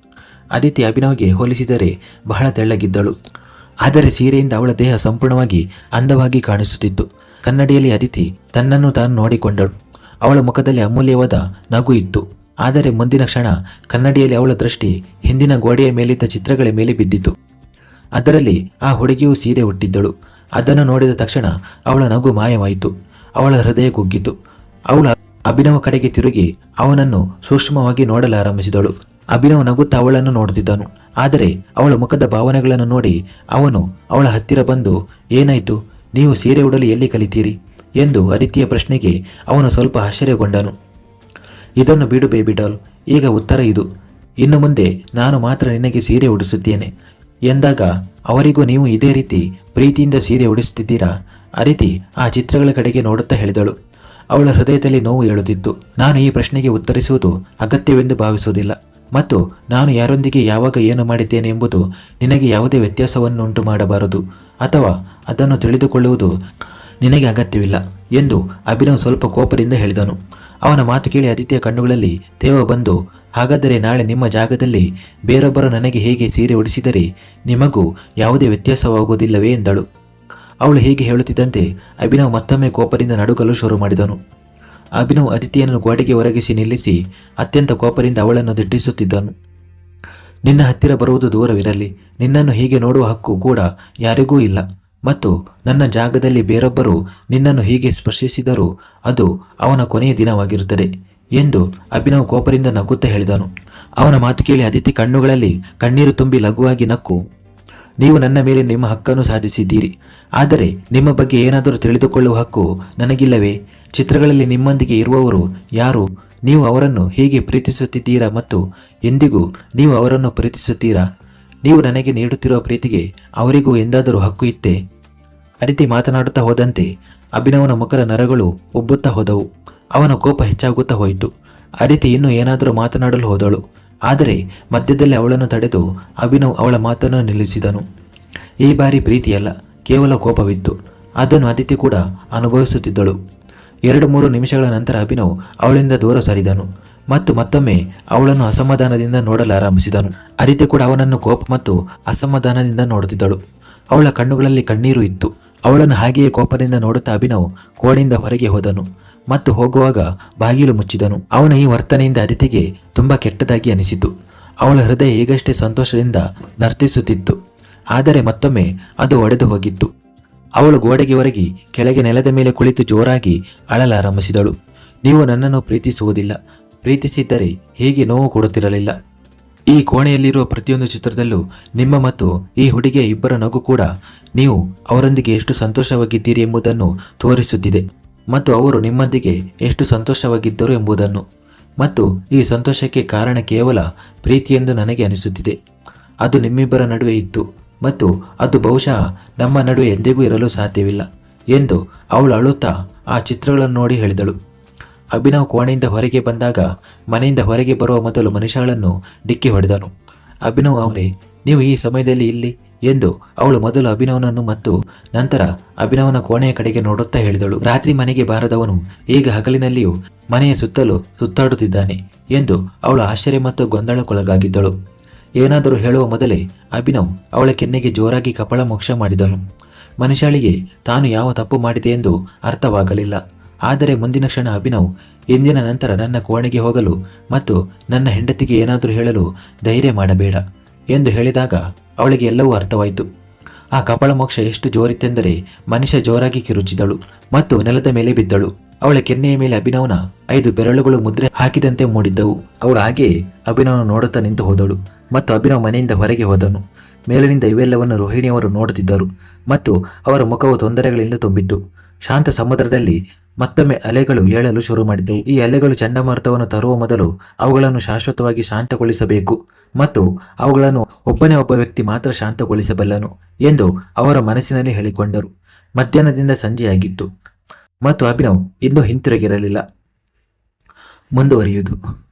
ಅದಿತಿ ಅಭಿನವ್ಗೆ ಹೋಲಿಸಿದರೆ ಬಹಳ ತೆಳ್ಳಗಿದ್ದಳು. ಆದರೆ ಸೀರೆಯಿಂದ ಅವಳ ದೇಹ ಸಂಪೂರ್ಣವಾಗಿ ಅಂದವಾಗಿ ಕಾಣಿಸುತ್ತಿತ್ತು. ಕನ್ನಡಿಯಲ್ಲಿ ಅದಿತಿ ತನ್ನನ್ನು ತಾನು ನೋಡಿಕೊಂಡಳು. ಅವಳ ಮುಖದಲ್ಲಿ ಅಮೂಲ್ಯವಾದ ನಗು ಇತ್ತು. ಆದರೆ ಮುಂದಿನ ಕ್ಷಣ ಕನ್ನಡಿಯಲ್ಲಿ ಅವಳ ದೃಷ್ಟಿ ಹಿಂದಿನ ಗೋಡೆಯ ಮೇಲಿದ್ದ ಚಿತ್ರಗಳ ಮೇಲೆ ಬಿದ್ದಿತು ಅದರಲ್ಲಿ ಆ ಹುಡುಗಿಯು ಸೀರೆ ಹುಟ್ಟಿದ್ದಳು ಅದನ್ನು ನೋಡಿದ ತಕ್ಷಣ ಅವಳ ನಗು ಮಾಯವಾಯಿತು. ಅವಳ ಹೃದಯ ಕುಗ್ಗಿತು ಅವಳ ಅಭಿನವ ಕಡೆಗೆ ತಿರುಗಿ ಅವನನ್ನು ಸೂಕ್ಷ್ಮವಾಗಿ ನೋಡಲಾರಂಭಿಸಿದಳು ಅಭಿನವ ನಗುತ್ತಾ ಅವಳನ್ನು ನೋಡುತ್ತಿದ್ದನು. ಆದರೆ ಅವಳ ಮುಖದ ಭಾವನೆಗಳನ್ನು ನೋಡಿ ಅವನು ಅವಳ ಹತ್ತಿರ ಬಂದು, ಏನಾಯಿತು? ನೀವು ಸೀರೆ ಉಡಲು ಎಲ್ಲಿ ಕಲಿತೀರಿ? ಎಂದು ಅದಿತಿಯ ಪ್ರಶ್ನೆಗೆ ಅವನು ಸ್ವಲ್ಪ ಆಶ್ಚರ್ಯಗೊಂಡನು. ಇದನ್ನು ಬಿಡು ಬೇಬಿ ಡಾಲ್, ಈಗ ಉತ್ತರ ಇದು. ಇನ್ನು ಮುಂದೆ ನಾನು ಮಾತ್ರ ನಿನಗೆ ಸೀರೆ ಉಡಿಸುತ್ತೇನೆ. ಎಂದಾಗ ಅವರಿಗೂ ನೀವು ಇದೇ ರೀತಿ ಪ್ರೀತಿಯಿಂದ ಸೀರೆ ಉಡಿಸುತ್ತಿದ್ದೀರಾ? ಅದಿತಿ ಆ ಚಿತ್ರಗಳ ಕಡೆಗೆ ನೋಡುತ್ತಾ ಹೇಳಿದಳು. ಅವಳ ಹೃದಯದಲ್ಲಿ ನೋವು ಹೇಳುತ್ತಿತ್ತು ನಾನು ಈ ಪ್ರಶ್ನೆಗೆ ಉತ್ತರಿಸುವುದು ಅಗತ್ಯವೆಂದು ಭಾವಿಸುವುದಿಲ್ಲ. ಮತ್ತು ನಾನು ಯಾರೊಂದಿಗೆ ಯಾವಾಗ ಏನು ಮಾಡಿದ್ದೇನೆ ಎಂಬುದು ನಿನಗೆ ಯಾವುದೇ ವ್ಯತ್ಯಾಸವನ್ನು ಉಂಟು ಮಾಡಬಾರದು ಅಥವಾ ಅದನ್ನು ತಿಳಿದುಕೊಳ್ಳುವುದು ನಿನಗೆ ಅಗತ್ಯವಿಲ್ಲ ಎಂದು ಅಭಿನವ್ ಸ್ವಲ್ಪ ಕೋಪದಿಂದ ಹೇಳಿದನು. ಅವನ ಮಾತು ಕೇಳಿ ಆದಿತ್ಯ ಕಣ್ಣುಗಳಲ್ಲಿ ತೇವ ಬಂದು, ಹಾಗಾದರೆ ನಾಳೆ ನಿಮ್ಮ ಜಾಗದಲ್ಲಿ ಬೇರೊಬ್ಬರು ನನಗೆ ಹೇಗೆ ಸೀರೆ ಉಡಿಸಿದರೆ ನಿಮಗೂ ಯಾವುದೇ ವ್ಯತ್ಯಾಸವಾಗುವುದಿಲ್ಲವೇ ಎಂದಳು. ಅವಳು ಹೀಗೆ ಹೇಳುತ್ತಿದ್ದಂತೆ ಅಭಿನವ್ ಮತ್ತೊಮ್ಮೆ ಕೋಪದಿಂದ ನಡುಗಲು ಶುರು ಮಾಡಿದನು. ಅಭಿನವ್ ಅದಿತಿಯನ್ನು ಗೋಡೆಗೆ ಒರಗಿಸಿ ನಿಲ್ಲಿಸಿ ಅತ್ಯಂತ ಕೋಪದಿಂದ ಅವಳನ್ನು ದಿಟ್ಟಿಸುತ್ತಿದ್ದನು. ನಿನ್ನ ಹತ್ತಿರ ಬರುವುದು ದೂರವಿರಲಿ, ನಿನ್ನನ್ನು ಹೀಗೆ ನೋಡುವ ಹಕ್ಕು ಕೂಡ ಯಾರಿಗೂ ಇಲ್ಲ. ಮತ್ತು ನನ್ನ ಜಾಗದಲ್ಲಿ ಬೇರೊಬ್ಬರು ನಿನ್ನನ್ನು ಹೀಗೆ ಸ್ಪರ್ಶಿಸಿದರೂ ಅದು ಅವನ ಕೊನೆಯ ದಿನವಾಗಿರುತ್ತದೆ ಎಂದು ಅಭಿನವ್ ಕೋಪರಿಂದ ನಗುತ್ತಾ ಹೇಳಿದನು. ಅವನ ಮಾತು ಕೇಳಿ ಅದಿತಿ ಕಣ್ಣುಗಳಲ್ಲಿ ಕಣ್ಣೀರು ತುಂಬಿ ಲಘುವಾಗಿ ನಕ್ಕು, ನೀವು ನನ್ನ ಮೇಲೆ ನಿಮ್ಮ ಹಕ್ಕನ್ನು ಸಾಧಿಸಿದ್ದೀರಿ. ಆದರೆ ನಿಮ್ಮ ಬಗ್ಗೆ ಏನಾದರೂ ತಿಳಿದುಕೊಳ್ಳುವ ಹಕ್ಕು ನನಗಿಲ್ಲವೇ? ಚಿತ್ರಗಳಲ್ಲಿ ನಿಮ್ಮೊಂದಿಗೆ ಇರುವವರು ಯಾರು? ನೀವು ಅವರನ್ನು ಹೀಗೆ ಪ್ರೀತಿಸುತ್ತಿದ್ದೀರಾ ಮತ್ತು ಎಂದಿಗೂ ನೀವು ಅವರನ್ನು ಪ್ರೀತಿಸುತ್ತೀರಾ? ನೀವು ನನಗೆ ನೀಡುತ್ತಿರುವ ಪ್ರೀತಿಗೆ ಅವರಿಗೂ ಎಂದಾದರೂ ಹಕ್ಕು ಇತ್ತೇ? ಅದಿತಿ ಮಾತನಾಡುತ್ತಾ ಹೋದಂತೆ ಅಭಿನವನ ಮುಖದ ನರಗಳು ಉಬ್ಬುತ್ತಾ ಹೋದವು. ಅವನ ಕೋಪ ಹೆಚ್ಚಾಗುತ್ತಾ ಹೋಯಿತು. ಅರಿತಿ ಇನ್ನೂ ಏನಾದರೂ ಮಾತನಾಡಲು ಹೋದಳು. ಆದರೆ ಮಧ್ಯದಲ್ಲಿ ಅವಳನ್ನು ತಡೆದು ಅಭಿನವ್ ಅವಳ ಮಾತನ್ನು ನಿಲ್ಲಿಸಿದನು. ಈ ಬಾರಿ ಪ್ರೀತಿಯಲ್ಲ, ಕೇವಲ ಕೋಪವಿತ್ತು. ಅದನ್ನು ಅದಿತಿ ಕೂಡ ಅನುಭವಿಸುತ್ತಿದ್ದಳು. ಎರಡು ಮೂರು ನಿಮಿಷಗಳ ನಂತರ ಅಭಿನವ್ ಅವಳಿಂದ ದೂರ ಸರಿದನು ಮತ್ತು ಮತ್ತೊಮ್ಮೆ ಅವಳನ್ನು ಅಸಮಾಧಾನದಿಂದ ನೋಡಲಾರಂಭಿಸಿದನು ಅದಿತಿ ಕೂಡ ಅವನನ್ನು ಕೋಪ ಮತ್ತು ಅಸಮಾಧಾನದಿಂದ ನೋಡುತ್ತಿದ್ದಳು. ಅವಳ ಕಣ್ಣುಗಳಲ್ಲಿ ಕಣ್ಣೀರು ಇತ್ತು. ಅವಳನ್ನು ಹಾಗೆಯೇ ಕೋಪದಿಂದ ನೋಡುತ್ತಾ ಅಭಿನವ್ ಕೋಣೆಯಿಂದ ಹೊರಗೆ ಹೋದನು ಮತ್ತು ಹೋಗುವಾಗ ಬಾಗಿಲು ಮುಚ್ಚಿದನು. ಅವನ ಈ ವರ್ತನೆಯಿಂದ ಅದಿತಿಗೆ ತುಂಬಾ ಕೆಟ್ಟದಾಗಿ ಅನಿಸಿತು. ಅವಳ ಹೃದಯ ಈಗಷ್ಟೇ ಸಂತೋಷದಿಂದ ನರ್ತಿಸುತ್ತಿತ್ತು. ಆದರೆ ಮತ್ತೊಮ್ಮೆ ಅದು ಒಡೆದು ಹೋಗಿತ್ತು. ಅವಳು ಗೋಡೆಗೆ ಒರಗಿ ಕೆಳಗೆ ನೆಲದ ಮೇಲೆ ಕುಳಿತು ಜೋರಾಗಿ ಅಳಲಾರಂಭಿಸಿದಳು ನೀವು ನನ್ನನ್ನು ಪ್ರೀತಿಸುವುದಿಲ್ಲ. ಪ್ರೀತಿಸಿದ್ದರೆ ಹೀಗೆ ನೋವು ಕೊಡುತ್ತಿರಲಿಲ್ಲ. ಈ ಕೋಣೆಯಲ್ಲಿರುವ ಪ್ರತಿಯೊಂದು ಚಿತ್ರದಲ್ಲೂ ನಿಮ್ಮ ಮತ್ತು ಈ ಹುಡುಗಿಯ ಇಬ್ಬರ ನಗು ಕೂಡ ನೀವು ಅವರೊಂದಿಗೆ ಎಷ್ಟು ಸಂತೋಷವಾಗಿದ್ದೀರಿ ಎಂಬುದನ್ನು ತೋರಿಸುತ್ತಿದೆ. ಮತ್ತು ಅವರು ನಿಮ್ಮೊಂದಿಗೆ ಎಷ್ಟು ಸಂತೋಷವಾಗಿದ್ದರು ಎಂಬುದನ್ನು. ಮತ್ತು ಈ ಸಂತೋಷಕ್ಕೆ ಕಾರಣ ಕೇವಲ ಪ್ರೀತಿಯೆಂದು ನನಗೆ ಅನಿಸುತ್ತಿದೆ. ಅದು ನಿಮ್ಮಿಬ್ಬರ ನಡುವೆ ಇತ್ತು. ಮತ್ತು ಅದು ಬಹುಶಃ ನಮ್ಮ ನಡುವೆ ಎಂದಿಗೂ ಇರಲು ಸಾಧ್ಯವಿಲ್ಲ ಎಂದು ಅವಳು ಅಳುತ್ತಾ ಆ ಚಿತ್ರಗಳನ್ನು ನೋಡಿ ಹೇಳಿದಳು. ಅಭಿನವ್ ಕೋಣೆಯಿಂದ ಹೊರಗೆ ಬಂದಾಗ ಮನೆಯಿಂದ ಹೊರಗೆ ಬರುವ ಮೊದಲು ಮನುಷ್ಯಳನ್ನು ಡಿಕ್ಕಿ ಹೊಡೆದನು. ಅಭಿನವ್ ಅವರೇ, ನೀವು ಈ ಸಮಯದಲ್ಲಿ ಇಲ್ಲಿ ಎಂದು ಅವಳು ಮೊದಲು ಅಭಿನವನನ್ನು ಮತ್ತು ನಂತರ ಅಭಿನವನ ಕೋಣೆಯ ಕಡೆಗೆ ನೋಡುತ್ತಾ ಹೇಳಿದಳು. ರಾತ್ರಿ ಮನೆಗೆ ಬಾರದವನು ಈಗ ಹಗಲಿನಲ್ಲಿಯೂ ಮನೆಯ ಸುತ್ತಲೂ ಸುತ್ತಾಡುತ್ತಿದ್ದಾನೆ ಎಂದು ಅವಳು ಆಶ್ಚರ್ಯ ಮತ್ತು ಗೊಂದಲಕ್ಕೊಳಗಾಗಿದ್ದಳು. ಏನಾದರೂ ಹೇಳುವ ಮೊದಲೇ ಅಭಿನವ್ ಅವಳ ಕೆನ್ನೆಗೆ ಜೋರಾಗಿ ಕಪಳ ಮೋಕ್ಷ ಮಾಡಿದನು. ಮನುಷ್ಯಳಿಗೆ ತಾನು ಯಾವ ತಪ್ಪು ಮಾಡಿದೆ ಎಂದು ಅರ್ಥವಾಗಲಿಲ್ಲ. ಆದರೆ ಮುಂದಿನ ಕ್ಷಣ ಅಭಿನವ್ ಇಂದಿನ ನಂತರ ನನ್ನ ಕೋಣೆಗೆ ಹೋಗಲು ಮತ್ತು ನನ್ನ ಹೆಂಡತಿಗೆ ಏನಾದರೂ ಹೇಳಲು ಧೈರ್ಯ ಮಾಡಬೇಡ. ಎಂದು ಹೇಳಿದಾಗ ಅವಳಿಗೆ ಎಲ್ಲವೂ ಅರ್ಥವಾಯಿತು. ಆ ಕಪಾಳ ಮೋಕ್ಷ ಎಷ್ಟು ಜೋರಿತ್ತೆಂದರೆ ಮನುಷ್ಯ ಜೋರಾಗಿ ಕಿರುಚಿದಳು ಮತ್ತು ನೆಲದ ಮೇಲೆ ಬಿದ್ದಳು. ಅವಳ ಕೆನ್ನೆಯ ಮೇಲೆ ಅಭಿನವನ ಐದು ಬೆರಳುಗಳು ಮುದ್ರೆ ಹಾಕಿದಂತೆ ಮೂಡಿದ್ದವು. ಅವಳು ಹಾಗೆ ಅಭಿನವನ ನೋಡುತ್ತಾ ನಿಂತು ಹೋದಳು ಮತ್ತು ಅಭಿನವ್ ಮನೆಯಿಂದ ಹೊರಗೆ ಹೋದನು. ಮೇಲಿನಿಂದ ಇವೆಲ್ಲವನ್ನು ರೋಹಿಣಿಯವರು ನೋಡುತ್ತಿದ್ದರು ಮತ್ತು ಅವರ ಮುಖವು ತೊಂದರೆಗಳಿಂದ ತುಂಬಿತ್ತು. ಶಾಂತ ಸಮುದ್ರದಲ್ಲಿ ಮತ್ತೊಮ್ಮೆ ಅಲೆಗಳು ಏಳಲು ಶುರು ಮಾಡಿದ್ದವು. ಈ ಅಲೆಗಳು ಚಂಡಮಾರುತವನ್ನು ತರುವ ಮೊದಲು ಅವುಗಳನ್ನು ಶಾಶ್ವತವಾಗಿ ಶಾಂತಗೊಳಿಸಬೇಕು ಮತ್ತು ಅವುಗಳನ್ನು ಒಬ್ಬನೇ ಒಬ್ಬ ವ್ಯಕ್ತಿ ಮಾತ್ರ ಶಾಂತಗೊಳಿಸಬಲ್ಲನು ಎಂದು ಅವರ ಮನಸ್ಸಿನಲ್ಲಿ ಹೇಳಿಕೊಂಡರು. ಮಧ್ಯಾಹ್ನದಿಂದ ಸಂಜೆಯಾಗಿತ್ತು. ಮತ್ತು ಅಭಿನವ್ ಇನ್ನೂ ಹಿಂತಿರುಗಿರಲಿಲ್ಲ. ಮುಂದುವರಿಯುವುದು.